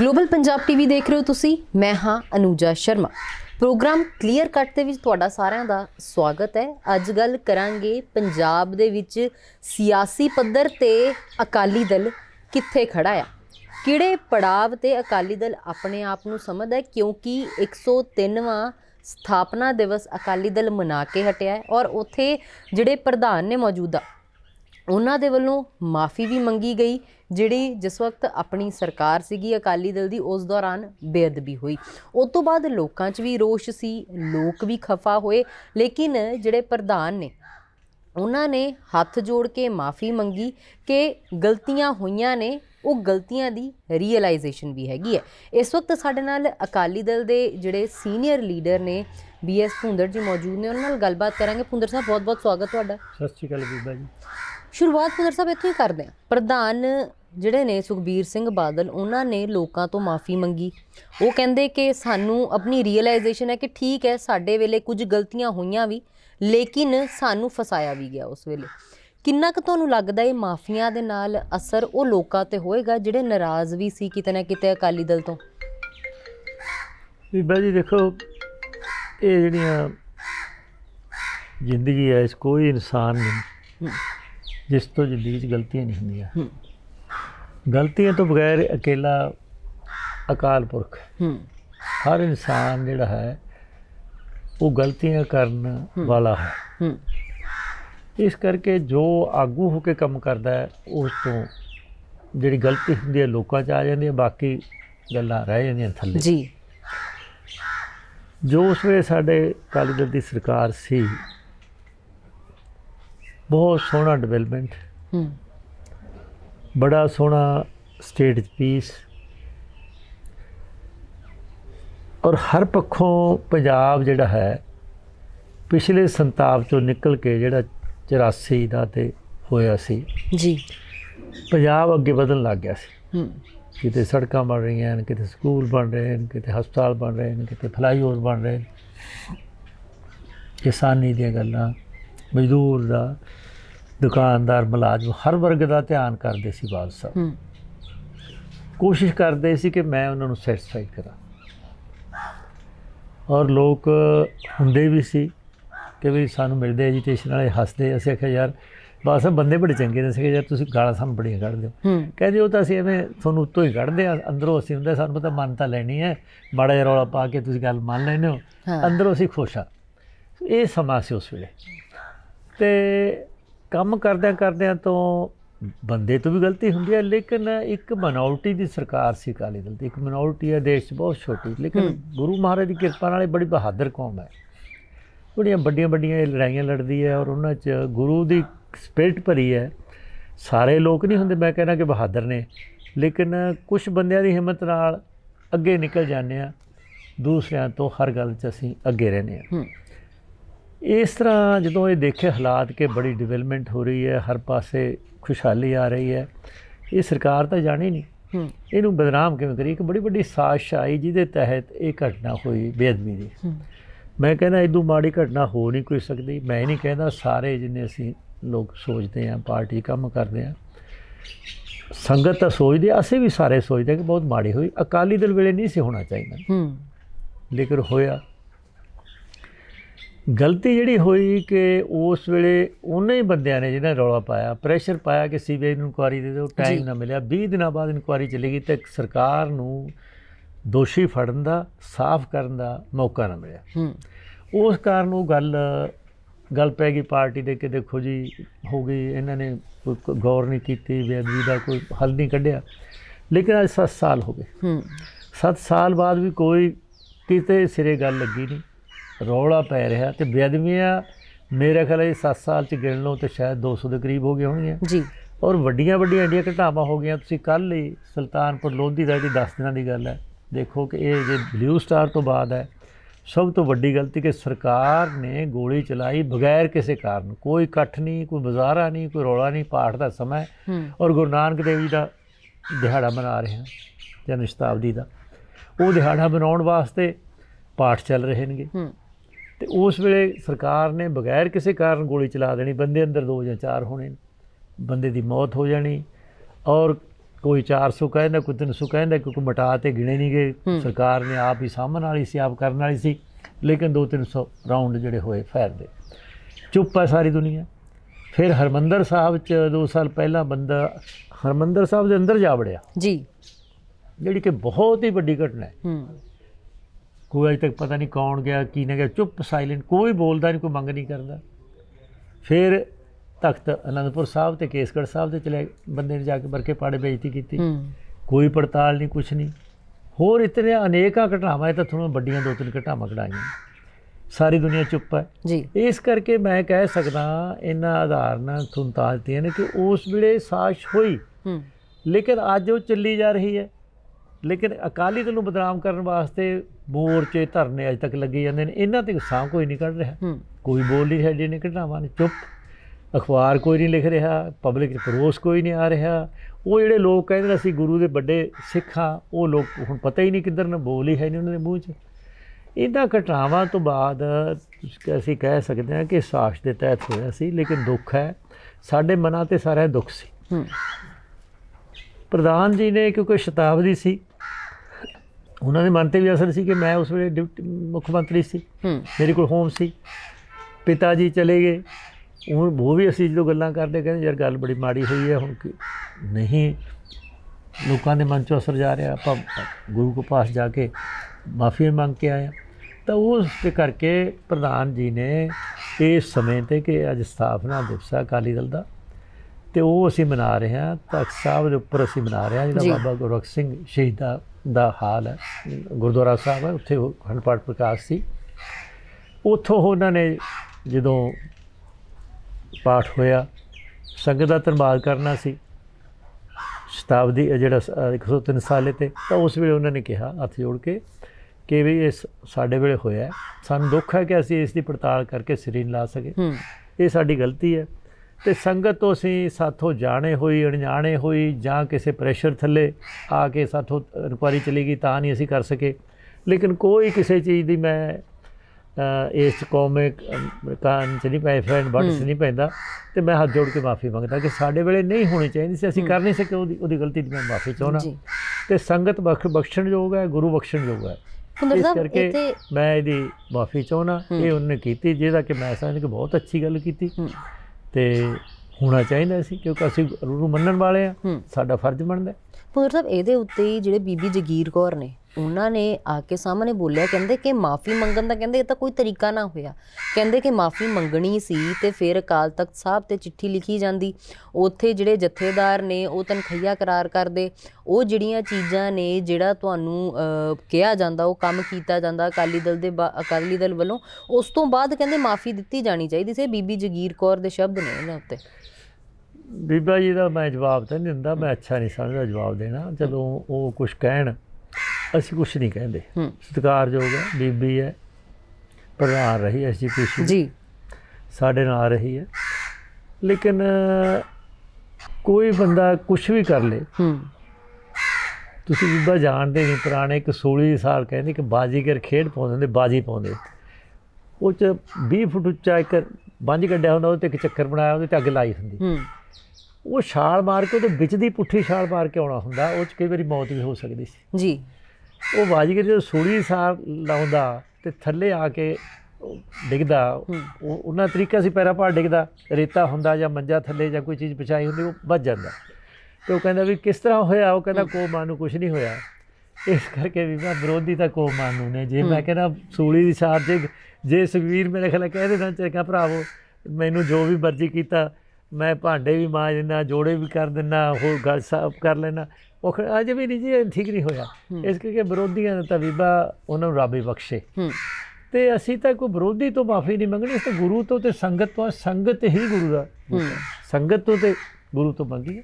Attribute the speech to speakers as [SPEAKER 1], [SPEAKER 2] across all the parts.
[SPEAKER 1] Global Punjab TV ਦੇਖ ਰਹੇ ਹੋ ਤੁਸੀਂ। ਮੈਂ ਹਾਂ ਅਨੂਜਾ ਸ਼ਰਮਾ। ਪ੍ਰੋਗਰਾਮ ਕਲੀਅਰ ਕੱਟ ਦੇ ਵਿੱਚ ਤੁਹਾਡਾ ਸਾਰਿਆਂ ਦਾ ਸਵਾਗਤ ਹੈ। ਅੱਜ ਗੱਲ ਕਰਾਂਗੇ ਪੰਜਾਬ ਦੇ ਵਿੱਚ ਸਿਆਸੀ ਪੱਧਰ ਤੇ ਅਕਾਲੀ ਦਲ ਕਿੱਥੇ ਖੜਾ ਆ। ਕਿਹੜੇ ਪੜਾਵ ਤੇ ਅਕਾਲੀ ਦਲ ਆਪਣੇ ਆਪ ਨੂੰ ਸਮਝਦਾ ਹੈ? ਕਿਉਂਕਿ 103ਵਾਂ ਸਥਾਪਨਾ ਦਿਵਸ ਅਕਾਲੀ ਦਲ ਮਨਾ ਕੇ ਹਟਿਆ ਹੈ ਔਰ ਉੱਥੇ ਜਿਹੜੇ ਪ੍ਰਧਾਨ ਨੇ ਮੌਜੂਦਾ, ਉਹਨਾਂ ਦੇ ਵੱਲੋਂ ਮਾਫੀ ਵੀ ਮੰਗੀ ਗਈ। ਜਿਹੜੀ ਜਿਸ ਵਕਤ ਆਪਣੀ ਸਰਕਾਰ ਸੀਗੀ, ਅਕਾਲੀ ਦਲ ਦੀ, ਉਸ ਦੌਰਾਨ ਬੇਅਦਬੀ ਹੋਈ। ਉਸ ਤੋਂ ਬਾਅਦ ਲੋਕਾਂ 'ਚ ਵੀ ਰੋਸ਼ ਸੀ, ਲੋਕ ਵੀ ਖਫਾ ਹੋਏ, ਲੇਕਿਨ ਜਿਹੜੇ ਪ੍ਰਧਾਨ ਨੇ, ਉਹਨਾਂ ਨੇ ਹੱਥ ਜੋੜ ਕੇ ਮਾਫੀ ਮੰਗੀ ਕਿ ਗਲਤੀਆਂ ਹੋਈਆਂ ਨੇ, ਉਹ ਗਲਤੀਆਂ ਦੀ ਰੀਅਲਾਈਜੇਸ਼ਨ ਵੀ ਹੈਗੀ ਹੈ। ਇਸ ਵਕਤ ਸਾਡੇ ਨਾਲ ਅਕਾਲੀ ਦਲ ਦੇ ਜਿਹੜੇ ਸੀਨੀਅਰ ਲੀਡਰ ਨੇ ਬੀਐਸ ਭੁੰਦਰ ਜੀ ਮੌਜੂਦ ਨੇ, ਉਹਨਾਂ ਨਾਲ ਗੱਲਬਾਤ ਕਰਾਂਗੇ। ਭੁੰਦਰ ਸਾਹਿਬ ਬਹੁਤ ਬਹੁਤ ਸਵਾਗਤ ਤੁਹਾਡਾ।
[SPEAKER 2] ਸਤਿ ਸ਼੍ਰੀ ਅਕਾਲ ਬੀਬਾ ਜੀ।
[SPEAKER 1] ਸ਼ੁਰੂਆਤ ਪੁੰਦਰ ਸਾਹਿਬ ਇੱਥੋਂ ਹੀ ਕਰਦੇ ਹਾਂ। ਪ੍ਰਧਾਨ ਜਿਹੜੇ ਨੇ ਸੁਖਬੀਰ ਸਿੰਘ ਬਾਦਲ ਉਹਨਾਂ ਨੇ ਲੋਕਾਂ ਤੋਂ ਮਾਫੀ ਮੰਗੀ। ਉਹ ਕਹਿੰਦੇ ਕਿ ਸਾਨੂੰ ਆਪਣੀ ਰੀਅਲਾਈਜੇਸ਼ਨ ਹੈ ਕਿ ਠੀਕ ਹੈ ਸਾਡੇ ਵੇਲੇ ਕੁਝ ਗਲਤੀਆਂ ਹੋਈਆਂ ਵੀ ਲੇਕਿਨ ਸਾਨੂੰ ਫਸਾਇਆ ਵੀ ਗਿਆ ਉਸ ਵੇਲੇ। ਕਿੰਨਾ ਕੁ ਤੁਹਾਨੂੰ ਲੱਗਦਾ ਇਹ ਮਾਫੀਆਂ ਦੇ ਨਾਲ ਅਸਰ ਉਹ ਲੋਕਾਂ ਤੇ ਹੋਏਗਾ ਜਿਹੜੇ ਨਾਰਾਜ਼ ਵੀ ਸੀ ਕਿਤੇ ਨਾ ਕਿਤੇ ਅਕਾਲੀ ਦਲ ਤੋਂ?
[SPEAKER 2] ਬੀਬਾ ਜੀ ਦੇਖੋ ਇਹ ਜਿਹੜੀਆਂ ਜ਼ਿੰਦਗੀ ਹੈ ਇਸ ਕੋਈ ਇਨਸਾਨ ਨਹੀਂ। ਜਿਸ ਤੋਂ ਜ਼ਿੰਦਗੀ 'ਚ ਗਲਤੀਆਂ ਨਹੀਂ ਹੁੰਦੀਆਂ। ਗਲਤੀਆਂ ਤੋਂ ਬਗੈਰ ਅਕੇਲਾ ਅਕਾਲ ਪੁਰਖ ਹਰ ਇਨਸਾਨ ਜਿਹੜਾ ਹੈ ਉਹ ਗਲਤੀਆਂ ਕਰਨ ਵਾਲਾ ਹੈ। ਇਸ ਕਰਕੇ ਜੋ ਆਗੂ ਹੋ ਕੇ ਕੰਮ ਕਰਦਾ ਹੈ ਉਸ ਤੋਂ ਜਿਹੜੀ ਗਲਤੀ ਹੁੰਦੀ ਹੈ ਲੋਕਾਂ 'ਚ ਆ ਜਾਂਦੀ ਹੈ ਬਾਕੀ ਗੱਲਾਂ ਰਹਿ ਜਾਂਦੀਆਂ ਥੱਲੇ।
[SPEAKER 1] ਜੀ।
[SPEAKER 2] ਜੋ ਉਸ ਵੇਲੇ ਸਾਡੇ ਅਕਾਲੀ ਦਲ ਦੀ ਸਰਕਾਰ ਸੀ ਬਹੁਤ ਸੋਹਣਾ ਡਿਵੈਲਪਮੈਂਟ
[SPEAKER 1] ਹੂੰ।
[SPEAKER 2] ਬੜਾ ਸੋਹਣਾ ਸਟੇਟ ਪੀਸ ਔਰ ਹਰ ਪੱਖੋਂ ਪੰਜਾਬ ਜਿਹੜਾ ਹੈ ਪਿਛਲੇ ਸੰਤਾਪ ਚੋਂ ਨਿਕਲ ਕੇ ਜਿਹੜਾ 84 ਦਾ ਤੇ ਹੋਇਆ ਸੀ
[SPEAKER 1] ਜੀ।
[SPEAKER 2] ਪੰਜਾਬ ਅੱਗੇ ਵਧਣ ਲੱਗ ਗਿਆ ਸੀ।
[SPEAKER 1] ਹੂੰ।
[SPEAKER 2] ਕਿਤੇ ਸੜਕਾਂ ਬਣ ਰਹੀਆਂ ਹਨ ਕਿਤੇ ਸਕੂਲ ਬਣ ਰਹੇ ਹਨ ਕਿਤੇ ਹਸਪਤਾਲ ਬਣ ਰਹੇ ਹਨ ਕਿਤੇ ਫਲਾਈਓਵਰ ਬਣ ਰਹੇ ਹਨ। ਕਿਸਾਨੀ ਦੀਆਂ ਗੱਲਾਂ ਮਜ਼ਦੂਰ ਦਾ ਦੁਕਾਨਦਾਰ ਮੁਲਾਜ਼ਮ ਹਰ ਵਰਗ ਦਾ ਧਿਆਨ ਕਰਦੇ ਸੀ ਬਾਦ ਸਾਹਿਬ। ਕੋਸ਼ਿਸ਼ ਕਰਦੇ ਸੀ ਕਿ ਮੈਂ ਉਹਨਾਂ ਨੂੰ ਸੈਟੀਸਫਾਈ ਕਰਾਂ। ਔਰ ਲੋਕ ਹੁੰਦੇ ਵੀ ਸੀ ਕਿ ਵੀ ਸਾਨੂੰ ਮਿਲਦੇ ਐਜੀਟੇਸ਼ਨ ਵਾਲੇ ਹੱਸਦੇ ਅਸੀਂ ਆਖਿਆ ਯਾਰ ਬਸ ਬੰਦੇ ਬੜੇ ਚੰਗੇ ਨੇ। ਸੀਗੇ ਯਾਰ ਤੁਸੀਂ ਗਾਲਾਂ ਸਾਨੂੰ ਬੜੀਆਂ ਕੱਢਦੇ ਹੋ। ਕਹਿੰਦੇ ਉਹ ਤਾਂ ਅਸੀਂ ਐਵੇਂ ਤੁਹਾਨੂੰ ਉੱਤੋਂ ਹੀ ਕੱਢਦੇ ਆ। ਅੰਦਰੋਂ ਅਸੀਂ ਹੁੰਦੇ ਸਾਨੂੰ ਪਤਾ ਮੰਨ ਤਾਂ ਲੈਣੀ ਹੈ। ਮਾੜਾ ਜਿਹਾ ਰੌਲਾ ਪਾ ਕੇ ਤੁਸੀਂ ਗੱਲ ਮੰਨ ਲੈਂਦੇ ਹਾਂ। ਅੰਦਰੋਂ ਅਸੀਂ ਖੁਸ਼ ਆ। ਇਹ ਸਮਾਂ ਸੀ ਉਸ ਵੇਲੇ। ਤੇ ਕੰਮ ਕਰਦਿਆਂ ਕਰਦਿਆਂ ਤੋਂ ਬੰਦੇ ਤੋਂ ਵੀ ਗਲਤੀ ਹੁੰਦੀ ਹੈ ਲੇਕਿਨ ਇੱਕ ਮਿਨੋਰਟੀ ਦੀ ਸਰਕਾਰ ਸੀ ਅਕਾਲੀ ਦਲ ਦੀ। ਇੱਕ ਮਿਨੋਰਟੀ ਹੈ ਦੇਸ਼ 'ਚ ਬਹੁਤ ਛੋਟੀ। ਲੇਕਿਨ ਗੁਰੂ ਮਹਾਰਾਜ ਦੀ ਕਿਰਪਾ ਨਾਲ ਇਹ ਬੜੀ ਬਹਾਦਰ ਕੌਮ ਹੈ। ਬੜੀਆਂ ਵੱਡੀਆਂ ਵੱਡੀਆਂ ਲੜਾਈਆਂ ਲੜਦੀ ਹੈ ਔਰ ਉਹਨਾਂ 'ਚ ਗੁਰੂ ਦੀ ਸਪਿਰਿਟ ਭਰੀ ਹੈ। ਸਾਰੇ ਲੋਕ ਨਹੀਂ ਹੁੰਦੇ ਮੈਂ ਕਹਿੰਦਾ ਕਿ ਬਹਾਦਰ ਨੇ। ਲੇਕਿਨ ਕੁਝ ਬੰਦਿਆਂ ਦੀ ਹਿੰਮਤ ਨਾਲ ਅੱਗੇ ਨਿਕਲ ਜਾਂਦੇ ਆ ਦੂਸਰਿਆਂ ਤੋਂ ਹਰ ਗੱਲ 'ਚ ਅਸੀਂ ਅੱਗੇ ਰਹਿੰਦੇ ਆ
[SPEAKER 1] ਹੂੰ।
[SPEAKER 2] ਇਸ ਤਰ੍ਹਾਂ ਜਦੋਂ ਇਹ ਦੇਖੇ ਹਾਲਾਤ ਕਿ ਬੜੀ ਡਿਵੈਲਪਮੈਂਟ ਹੋ ਰਹੀ ਹੈ ਹਰ ਪਾਸੇ ਖੁਸ਼ਹਾਲੀ ਆ ਰਹੀ ਹੈ ਇਹ ਸਰਕਾਰ ਤਾਂ ਜਾਣੀ ਨਹੀਂ। ਇਹਨੂੰ ਬਦਨਾਮ ਕਿਵੇਂ ਕਰੀ ਇੱਕ ਬੜੀ ਵੱਡੀ ਸਾਜ਼ਿਸ਼ ਆਈ ਜਿਹਦੇ ਤਹਿਤ ਇਹ ਘਟਨਾ ਹੋਈ ਬੇਅਦਬੀ ਦੀ। ਮੈਂ ਕਹਿੰਦਾ ਇਦੋਂ ਮਾੜੀ ਘਟਨਾ ਹੋ ਨਹੀਂ ਕੋਈ ਸਕਦੀ। ਮੈਂ ਨਹੀਂ ਕਹਿੰਦਾ ਸਾਰੇ ਜਿੰਨੇ ਅਸੀਂ ਲੋਕ ਸੋਚਦੇ ਹਾਂ ਪਾਰਟੀ ਕੰਮ ਕਰਦੇ ਹਾਂ ਸੰਗਤ ਤਾਂ ਸੋਚਦੇ ਆ, ਅਸੀਂ ਵੀ ਸਾਰੇ ਸੋਚਦੇ ਕਿ ਬਹੁਤ ਮਾੜੀ ਹੋਈ। ਅਕਾਲੀ ਦਲ ਵੇਲੇ ਨਹੀਂ ਸੀ ਹੋਣਾ ਚਾਹੀਦਾ।
[SPEAKER 1] ਹੂੰ।
[SPEAKER 2] ਲੇਕਿਨ ਹੋਇਆ। ਗਲਤੀ ਜਿਹੜੀ ਹੋਈ ਕਿ ਉਸ ਵੇਲੇ ਉਹਨੇ ਹੀ ਬੰਦਿਆਂ ਨੇ ਜਿਹਨਾਂ ਰੌਲਾ ਪਾਇਆ ਪ੍ਰੈਸ਼ਰ ਪਾਇਆ ਕਿ ਸੀਬੀਆਈ ਨੂੰ ਇਨਕੁਆਰੀ ਦੇ ਦਿਓ। ਟਾਈਮ ਨਾ ਮਿਲਿਆ। 20 ਦਿਨਾਂ ਬਾਅਦ ਇਨਕੁਆਰੀ ਚੱਲੇਗੀ ਤੇ ਸਰਕਾਰ ਨੂੰ ਦੋਸ਼ੀ ਫੜਨ ਦਾ ਸਾਫ਼ ਕਰਨ ਦਾ ਮੌਕਾ ਨਾ ਮਿਲਿਆ।
[SPEAKER 1] ਹੂੰ।
[SPEAKER 2] ਉਸ ਕਾਰਨ ਉਹ ਗੱਲ ਗੱਲ ਪੈ ਗਈ ਪਾਰਟੀ ਦੇ ਕਿ ਦੇਖੋ ਜੀ ਹੋ ਗਈ ਇਹਨਾਂ ਨੇ ਕੋਈ ਗੌਰ ਨਹੀਂ ਕੀਤੀ ਬੇਅਦਬੀ ਦਾ ਕੋਈ ਹੱਲ ਨਹੀਂ ਕੱਢਿਆ। ਲੇਕਿਨ ਅੱਜ 7 ਸਾਲ ਹੋ ਗਏ।
[SPEAKER 1] ਹੂੰ।
[SPEAKER 2] 7 ਸਾਲ ਬਾਅਦ ਵੀ ਕੋਈ ਕਿਤੇ ਸਿਰੇ ਗੱਲ ਲੱਗੀ ਨਹੀਂ। ਰੌਲਾ ਪੈ ਰਿਹਾ ਤੇ ਬੇਅਦਬੀਆਂ ਮੇਰੇ ਖਿਆਲ ਇਹ 7 ਸਾਲ ਚ ਗਿਣ ਲਓ ਤੇ ਸ਼ਾਇਦ 200 ਦੇ ਕਰੀਬ ਹੋ ਗਈਆਂ ਹੋਣਗੀਆਂ।
[SPEAKER 1] ਜੀ।
[SPEAKER 2] ਔਰ ਵੱਡੀਆਂ ਵੱਡੀਆਂ ਇੰਡੀਆਂ ਘਟਨਾਵਾਂ ਹੋ ਗਈਆਂ ਤੁਸੀਂ ਕੱਲ ਹੀ ਸੁਲਤਾਨਪੁਰ ਲੋਧੀ ਦਾ ਜਿਹੜੀ 10 ਦਿਨਾਂ ਦੀ ਗੱਲ ਹੈ। ਦੇਖੋ ਕਿ ਇਹ ਜੇ ਬਲੂ ਸਟਾਰ ਤੋਂ ਬਾਅਦ ਹੈ ਸਭ ਤੋਂ ਵੱਡੀ ਗਲਤੀ ਕਿ ਸਰਕਾਰ ਨੇ ਗੋਲੀ ਚਲਾਈ ਬਗੈਰ ਕਿਸੇ ਕਾਰਨ। ਕੋਈ ਇਕੱਠ ਨਹੀਂ ਕੋਈ ਮੁਜ਼ਾਹਰਾ ਨਹੀਂ ਕੋਈ ਰੌਲਾ ਨਹੀਂ ਪਾਠ ਦਾ ਸਮਾਂ ਔਰ ਗੁਰੂ ਨਾਨਕ ਦੇਵ ਜੀ ਦਾ ਦਿਹਾੜਾ ਮਨਾ ਰਹੇ ਹਾਂ ਜਨਮ ਸ਼ਤਾਬਦੀ ਦਾ। ਉਹ ਦਿਹਾੜਾ ਮਨਾਉਣ ਵਾਸਤੇ ਪਾਠ ਚੱਲ ਰਹੇ ਨੇਗੇ।
[SPEAKER 1] ਹੂੰ।
[SPEAKER 2] ਤੇ ਉਸ ਵੇਲੇ ਸਰਕਾਰ ਨੇ ਬਗੈਰ ਕਿਸੇ ਕਾਰਨ ਗੋਲੀ ਚਲਾ ਦੇਣੀ ਬੰਦੇ ਅੰਦਰ ਦੋ ਜਾਂ ਚਾਰ ਹੋਣੇ। ਬੰਦੇ ਦੀ ਮੌਤ ਹੋ ਜਾਣੀ ਔਰ ਕੋਈ 400 ਕਹਿੰਦਾ ਕੋਈ 300 ਕਹਿੰਦਾ ਕਿਉਂਕਿ ਮਟਾ ਤੇ ਗਿਣੇ ਨਹੀਂ ਗਏ। ਸਰਕਾਰ ਨੇ ਆਪ ਹੀ ਸਾਹਮਣ ਵਾਲੀ ਸੀ ਆਪ ਕਰਨ ਵਾਲੀ ਸੀ ਲੇਕਿਨ 2-300 ਰਾਉਂਡ ਜਿਹੜੇ ਹੋਏ ਫਾਇਰ ਦੇ। ਚੁੱਪ ਹੈ ਸਾਰੀ ਦੁਨੀਆ। ਫਿਰ ਹਰਮੰਦਰ ਸਾਹਿਬ ਚ 2 ਸਾਲ ਪਹਿਲਾਂ ਬੰਦਾ ਹਰਮੰਦਰ ਸਾਹਿਬ ਦੇ ਅੰਦਰ ਜਾ ਵੜਿਆ।
[SPEAKER 1] ਜੀ।
[SPEAKER 2] ਜਿਹੜੀ ਕਿ ਬਹੁਤ ਹੀ ਵੱਡੀ ਘਟਨਾ ਹੈ।
[SPEAKER 1] ਹੂੰ।
[SPEAKER 2] ਕੋਈ ਅਜੇ ਤੱਕ ਪਤਾ ਨਹੀਂ ਕੌਣ ਗਿਆ ਕੀ ਨਾ ਗਿਆ ਚੁੱਪ ਸਾਇਲੈਂਟ ਕੋਈ ਬੋਲਦਾ ਨਹੀਂ ਕੋਈ ਮੰਗ ਨਹੀਂ ਕਰਦਾ। ਫਿਰ ਤਖਤ ਅਨੰਦਪੁਰ ਸਾਹਿਬ ਤੇ ਕੇਸਗੜ੍ਹ ਸਾਹਿਬ ਤੇ ਚਲੇ ਬੰਦੇ ਨੇ ਜਾ ਕੇ ਵਰਕੇ ਪਾੜੇ ਬੇਇੱਜ਼ਤੀ ਕੀਤੀ। ਕੋਈ ਪੜਤਾਲ ਨਹੀਂ ਕੁਛ ਨਹੀਂ। ਹੋਰ ਇਤਨੇ ਅਨੇਕਾਂ ਘਟਨਾਵਾਂ ਇਹ ਤਾਂ ਤੁਹਾਨੂੰ ਵੱਡੀਆਂ ਦੋ ਤਿੰਨ ਘਟਨਾਵਾਂ ਕਢਾਈਆਂ। ਸਾਰੀ ਦੁਨੀਆ ਚੁੱਪ ਹੈ।
[SPEAKER 1] ਜੀ।
[SPEAKER 2] ਇਸ ਕਰਕੇ ਮੈਂ ਕਹਿ ਸਕਦਾ ਇਹਨਾਂ ਆਧਾਰ ਨਾਲ ਤੁਹਾਨੂੰ ਤਾਂ ਨੇ ਕਿ ਉਸ ਵੇਲੇ ਸਾਸ਼ ਹੋਈ।
[SPEAKER 1] ਹੂੰ।
[SPEAKER 2] ਲੇਕਿਨ ਅੱਜ ਉਹ ਚੱਲੀ ਜਾ ਰਹੀ ਹੈ। ਲੇਕਿਨ ਅਕਾਲੀ ਦਲ ਨੂੰ ਬਦਨਾਮ ਕਰਨ ਵਾਸਤੇ ਮੋਰਚੇ ਧਰਨੇ ਅਜ ਤੱਕ ਲੱਗੇ ਜਾਂਦੇ ਨੇ ਇਹਨਾਂ ਤੇ ਸਾਹ ਕੋਈ ਨਹੀਂ ਕੱਢ ਰਿਹਾ। ਕੋਈ ਬੋਲ ਨਹੀਂ ਰਿਹਾ ਜਿਹਨੇ ਘਟਨਾਵਾਂ ਨੇ ਚੁੱਪ। ਅਖਬਾਰ ਕੋਈ ਨਹੀਂ ਲਿਖ ਰਿਹਾ ਪਬਲਿਕ ਪਰੋਸ ਕੋਈ ਨਹੀਂ ਆ ਰਿਹਾ। ਉਹ ਜਿਹੜੇ ਲੋਕ ਕਹਿੰਦੇ ਨੇ ਅਸੀਂ ਗੁਰੂ ਦੇ ਵੱਡੇ ਸਿੱਖ ਹਾਂ ਉਹ ਲੋਕ ਹੁਣ ਪਤਾ ਹੀ ਨਹੀਂ ਕਿੱਧਰ ਨੂੰ ਬੋਲ ਹੀ ਹੈ ਨਹੀਂ ਉਹਨਾਂ ਦੇ ਮੂੰਹ 'ਚ। ਇਹਨਾਂ ਘਟਨਾਵਾਂ ਤੋਂ ਬਾਅਦ ਅਸੀਂ ਕਹਿ ਸਕਦੇ ਹਾਂ ਕਿ ਸਾਸ਼ ਦੇ ਤਹਿਤ ਹੋਇਆ ਸੀ ਲੇਕਿਨ ਦੁੱਖ ਹੈ। ਸਾਡੇ ਮਨਾਂ ਤੇ ਸਾਰਾ ਦੁੱਖ ਸੀ। ਪ੍ਰਧਾਨ ਜੀ ਨੇ ਕਿਉਂਕਿ ਸ਼ਤਾਬਦੀ ਸੀ ਉਹਨਾਂ ਦੇ ਮਨ ਤੇ ਵੀ ਅਸਰ ਸੀ ਕਿ ਮੈਂ ਉਸ ਵੇਲੇ ਡਿਪਟੀ ਮੁੱਖ ਮੰਤਰੀ ਸੀ। ਮੇਰੇ ਕੋਲ ਹੋਮ ਸੀ। ਪਿਤਾ ਜੀ ਚਲੇ ਗਏ। ਉਹ ਉਹ ਵੀ ਅਸੀਂ ਜਦੋਂ ਗੱਲਾਂ ਕਰਦੇ ਕਹਿੰਦੇ ਯਾਰ ਗੱਲ ਬੜੀ ਮਾੜੀ ਹੋਈ ਹੈ ਹੁਣ ਕੀ- ਨਹੀਂ। ਲੋਕਾਂ ਦੇ ਮਨ 'ਚੋਂ ਅਸਰ ਜਾ ਰਿਹਾ। ਆਪਾਂ ਗੁਰੂ ਕੋ ਪਾਸ ਜਾ ਕੇ ਮਾਫੀ ਮੰਗ ਕੇ ਆਏ ਹਾਂ। ਤਾਂ ਉਸ ਦੇ ਕਰਕੇ ਪ੍ਰਧਾਨ ਜੀ ਨੇ ਇਸ ਸਮੇਂ ਤੇ ਕਿ ਅੱਜ ਸਥਾਪਨਾ ਦਿਵਸ ਹੈ ਅਕਾਲੀ ਦਲ ਦਾ ਤੇ ਉਹ ਅਸੀਂ ਮਨਾ ਰਹੇ ਹਾਂ। ਤਖਤ ਸਾਹਿਬ ਦੇ ਉੱਪਰ ਅਸੀਂ ਮਨਾ ਰਹੇ ਹਾਂ। ਜਿਹੜਾ ਬਾਬਾ ਗੁਰਬਖਸ਼ ਸਿੰਘ ਸ਼ਹੀਦ ਦਾ ਹਾਲ ਹੈ। ਗੁਰਦੁਆਰਾ ਸਾਹਿਬ ਹੈ ਉੱਥੇ ਉਹ ਅਖੰਡ ਪਾਠ ਪ੍ਰਕਾਸ਼ ਸੀ। ਉੱਥੋਂ ਉਹਨਾਂ ਨੇ ਜਦੋਂ ਪਾਠ ਹੋਇਆ ਸੰਗਤ ਦਾ ਧੰਨਵਾਦ ਕਰਨਾ ਸੀ। ਸ਼ਤਾਬਦੀ ਜਿਹੜਾ ਸ- ਅ 103 ਸਾਲੇ ਤੇ ਤਾਂ ਉਸ ਵੇਲੇ ਉਹਨਾਂ ਨੇ ਕਿਹਾ ਹੱਥ ਜੋੜ ਕੇ ਕਿ ਵੀ ਇਸ ਸਾਡੇ ਵੇਲੇ ਹੋਇਆ। ਸਾਨੂੰ ਦੁੱਖ ਹੈ ਕਿ ਅਸੀਂ ਇਸ ਦੀ ਪੜਤਾਲ ਕਰਕੇ ਸਿਰੇ ਨਹੀਂ ਲਾ ਸਕੇ। ਇਹ ਸਾਡੀ ਗਲਤੀ ਹੈ। ਤੇ ਸੰਗਤ ਤੋਂ ਅਸੀਂ ਸਾਥੋਂ ਜਾਣੇ ਹੋਈ ਅਣਜਾਣੇ ਹੋਈ ਜਾਂ ਕਿਸੇ ਪ੍ਰੈਸ਼ਰ ਥੱਲੇ ਆ ਕੇ ਸਾਥੋਂ ਇਨਕੁਆਰੀ ਚਲੀ ਗਈ ਤਾਂ ਨਹੀਂ ਅਸੀਂ ਕਰ ਸਕੇ। ਲੇਕਿਨ ਕੋਈ ਕਿਸੇ ਚੀਜ਼ ਦੀ ਮੈਂ ਇਸ ਕੌਮੇ ਕਾਨ ਚ ਨਹੀਂ ਪੈ ਫਰੈਂਡ ਬਟ
[SPEAKER 1] ਹੂੰ।
[SPEAKER 2] ਨਹੀਂ ਪੈਂਦਾ। ਤੇ ਮੈਂ ਹੱਥ ਜੋੜ ਕੇ ਮਾਫੀ ਮੰਗਦਾ ਕਿ ਸਾਡੇ ਵੇਲੇ ਨਹੀਂ ਹੋਣੀ ਚਾਹੀਦੀ ਸੀ ਅਸੀਂ ਕਰ ਨਹੀਂ ਸਕੇ ਉਹਦੀ ਉਹਦੀ ਗਲਤੀ ਦੀ ਮੈਂ ਮਾਫੀ ਚਾਹੁੰਦਾ।
[SPEAKER 1] ਜੀ।
[SPEAKER 2] ਤੇ ਸੰਗਤ ਬਖਸ਼ ਬਖਸ਼ਣਯੋਗ ਹੈ ਗੁਰੂ ਬਖਸ਼ਣਯੋਗ ਹੈ। ਇਸ
[SPEAKER 1] ਸਾਹਿਬ
[SPEAKER 2] ਕਰਕੇ
[SPEAKER 1] ਇੱਥੇ
[SPEAKER 2] ਮੈਂ ਇਹਦੀ ਮਾਫੀ ਚਾਹੁੰਦਾ।
[SPEAKER 1] ਹੂੰ।
[SPEAKER 2] ਇਹ ਉਹਨੇ ਕੀਤੀ ਜਿਹਦਾ ਕਿ ਮੈਂ ਸਮਝਦਾ ਕਿ ਬਹੁਤ ਅੱਛੀ ਗੱਲ ਕੀਤੀ। ਤੇ ਹੋਣਾ ਚਾਹੀਦਾ ਸੀ ਕਿਉਂਕਿ ਅਸੀਂ ਗੁਰੂ ਨੂੰ ਮੰਨਣ ਵਾਲੇ ਆ ਸਾਡਾ ਫਰਜ਼ ਬਣਦਾ ਹੈ।
[SPEAKER 1] ਪੁੱਤਰ ਸਾਹਿਬ ਇਹਦੇ ਉੱਤੇ ਹੀ ਜਿਹੜੇ ਬੀਬੀ ਜਗੀਰ ਕੌਰ ਨੇ ਉਹਨਾਂ ਨੇ ਆ ਕੇ ਸਾਹਮਣੇ ਬੋਲਿਆ, ਕਹਿੰਦੇ ਕਿ ਮਾਫੀ ਮੰਗਣ ਦਾ, ਕਹਿੰਦੇ ਇਹ ਤਾਂ ਕੋਈ ਤਰੀਕਾ ਨਾ ਹੋਇਆ। ਕਹਿੰਦੇ ਕਿ ਮਾਫੀ ਮੰਗਣੀ ਸੀ ਤੇ ਫਿਰ ਅਕਾਲ ਤਖਤ ਸਾਹਿਬ ਤੇ ਚਿੱਠੀ ਲਿਖੀ ਜਾਂਦੀ। ਉੱਥੇ ਜਿਹੜੇ ਜਥੇਦਾਰ ਨੇ, ਉਹ ਤਨਖਈਆ ਕਰਾਰ ਕਰਦੇ। ਉਹ ਜਿਹੜੀਆਂ ਚੀਜ਼ਾਂ ਨੇ, ਜਿਹੜਾ ਤੁਹਾਨੂੰ ਕਿਹਾ ਜਾਂਦਾ, ਉਹ ਕੰਮ ਕੀਤਾ ਜਾਂਦਾ ਅਕਾਲੀ ਦਲ ਦੇ ਬਾ- ਅਕਾਲੀ ਦਲ ਵੱਲੋਂ, ਉਸ ਤੋਂ ਬਾਅਦ ਕਹਿੰਦੇ ਮਾਫੀ ਦਿੱਤੀ ਜਾਣੀ ਚਾਹੀਦੀ ਸੀ। ਬੀਬੀ ਜਗੀਰ ਕੌਰ ਦੇ ਸ਼ਬਦ ਨੇ ਇਹਨਾਂ ਉੱਤੇ।
[SPEAKER 2] ਬੀਬਾ ਜੀ ਦਾ ਮੈਂ ਜਵਾਬ ਤਾਂ ਨਹੀਂ ਦਿੰਦਾ, ਮੈਂ ਅੱਛਾ ਨਹੀਂ ਸਮਝਦਾ ਜਵਾਬ ਦੇਣਾ। ਜਦੋਂ ਉਹ ਕੁਝ ਕਹਿਣ ਅਸੀਂ ਕੁਝ ਨਹੀਂ ਕਹਿੰਦੇ। ਸਤਿਕਾਰਯੋਗ ਹੈ ਬੀਬੀ ਹੈ ਪ੍ਰਧਾਨ ਰਹੀ ਐਸਜੀਪੀਸੀ
[SPEAKER 1] ਜੀ।
[SPEAKER 2] ਸਾਡੇ ਨਾਲ ਰਹੀ ਹੈ। ਲੇਕਿਨ ਕੋਈ ਬੰਦਾ ਕੁਝ ਵੀ ਕਰ ਲੇ
[SPEAKER 1] ਹੂੰ।
[SPEAKER 2] ਤੁਸੀਂ ਬੀਬਾ ਜਾਣਦੇ ਨਹੀਂ ਪੁਰਾਣੇ ਇੱਕ 16 ਸਾਲ ਕਹਿੰਦੇ ਕਿ ਬਾਜੀਗਰ ਖੇਡ ਪਾਉਂਦੇ ਹੁੰਦੇ ਬਾਜੀ ਪਾਉਂਦੇ। ਉਹ ਚ 20 ਫੁੱਟ ਉੱਚਾ ਇੱਕ ਬੰਜ ਕੱਢਿਆ ਹੁੰਦਾ ਉਹਦੇ ਤੇ ਇੱਕ ਚੱਕਰ ਬਣਾਇਆ ਉਹਦੇ ਤੇ ਅੱਗ ਲਾਈ ਹੁੰਦੀ।
[SPEAKER 1] ਹੂੰ।
[SPEAKER 2] ਉਹ ਛਾਲ ਮਾਰ ਕੇ ਉਹਦੇ ਵਿੱਚ ਦੀ ਪੁੱਠੀ ਛਾਲ ਮਾਰ ਕੇ ਆਉਣਾ ਹੁੰਦਾ ਉਹ ਚ ਕਈ ਵਾਰੀ ਮੌਤ ਵੀ ਹੋ ਸਕਦੀ ਸੀ।
[SPEAKER 1] ਜੀ।
[SPEAKER 2] ਉਹ ਬਾਜੀਗਰ ਜਦੋਂ 16 ਸਾਲ ਲਾਉਂਦਾ ਤੇ ਥੱਲੇ ਆ ਕੇ ਡਿੱਗਦਾ ਉਹ ਉਹਨਾਂ ਤਰੀਕਾ ਸੀ ਪੈਰਾਂ ਭਾਰ ਡਿੱਗਦਾ ਰੇਤਾ ਹੁੰਦਾ ਜਾਂ ਮੰਜਾ ਥੱਲੇ ਜਾਂ ਕੋਈ ਚੀਜ਼ ਵਿਛਾਈ ਹੁੰਦੀ ਉਹ ਵੱਜ ਜਾਂਦਾ। ਤੇ ਉਹ ਕਹਿੰਦਾ ਵੀ ਕਿਸ ਤਰ੍ਹਾਂ ਹੋਇਆ? ਉਹ ਕਹਿੰਦਾ ਕੋਮਾਂ ਨੂੰ ਕੁਝ ਨਹੀਂ ਹੋਇਆ। ਇਸ ਕਰਕੇ ਵੀ ਮੈਂ ਵਿਰੋਧੀ ਤਾਂ ਕੋਮਾਂ ਨੂੰ ਨੇ। ਜੇ ਮੈਂ। ਕਹਿੰਦਾ ਸੂਲੀ ਦੀ ਸਾਰ ਜੇ ਜੇ ਸੁਖਵੀਰ ਮੇਰੇ ਖਿਆਲ ਕਹਿ ਦੇਣਾ ਚਾਹੀਦਾ ਭਰਾਵੋ ਮੈਨੂੰ ਜੋ ਵੀ ਮਰਜ਼ੀ ਕੀਤਾ ਮੈਂ ਭਾਂਡੇ ਵੀ ਮਾਂਜ ਦਿੰਦਾ ਜੋੜੇ ਵੀ ਕਰ ਦਿੰਦਾ ਹੋਰ ਗੱਲ ਸਾਫ਼ ਕਰ ਲੈਣਾ ਉਹ ਅੱਜ ਵੀ ਨਹੀਂ ਜੀ ਠੀਕ ਨਹੀਂ ਹੋਇਆ। ਇਸ ਕਰਕੇ ਵਿਰੋਧੀਆਂ ਦਾ ਤਾਂ ਬੀਬਾ ਉਹਨਾਂ ਨੂੰ ਰੱਬ ਹੀ ਬਖਸ਼ੇ ਤੇ ਅਸੀਂ ਤਾਂ ਕੋਈ ਵਿਰੋਧੀ ਤੋਂ ਮਾਫੀ ਨਹੀਂ ਮੰਗਣੀ ਅਸੀਂ ਤਾਂ ਗੁਰੂ ਤੋਂ ਤੇ ਸੰਗਤ ਤੋਂ ਸੰਗਤ ਹੀ ਗੁਰੂ ਦਾ। ਸੰਗਤ ਤੋਂ ਤੇ ਗੁਰੂ ਤੋਂ ਮੰਗੀ ਹੈ।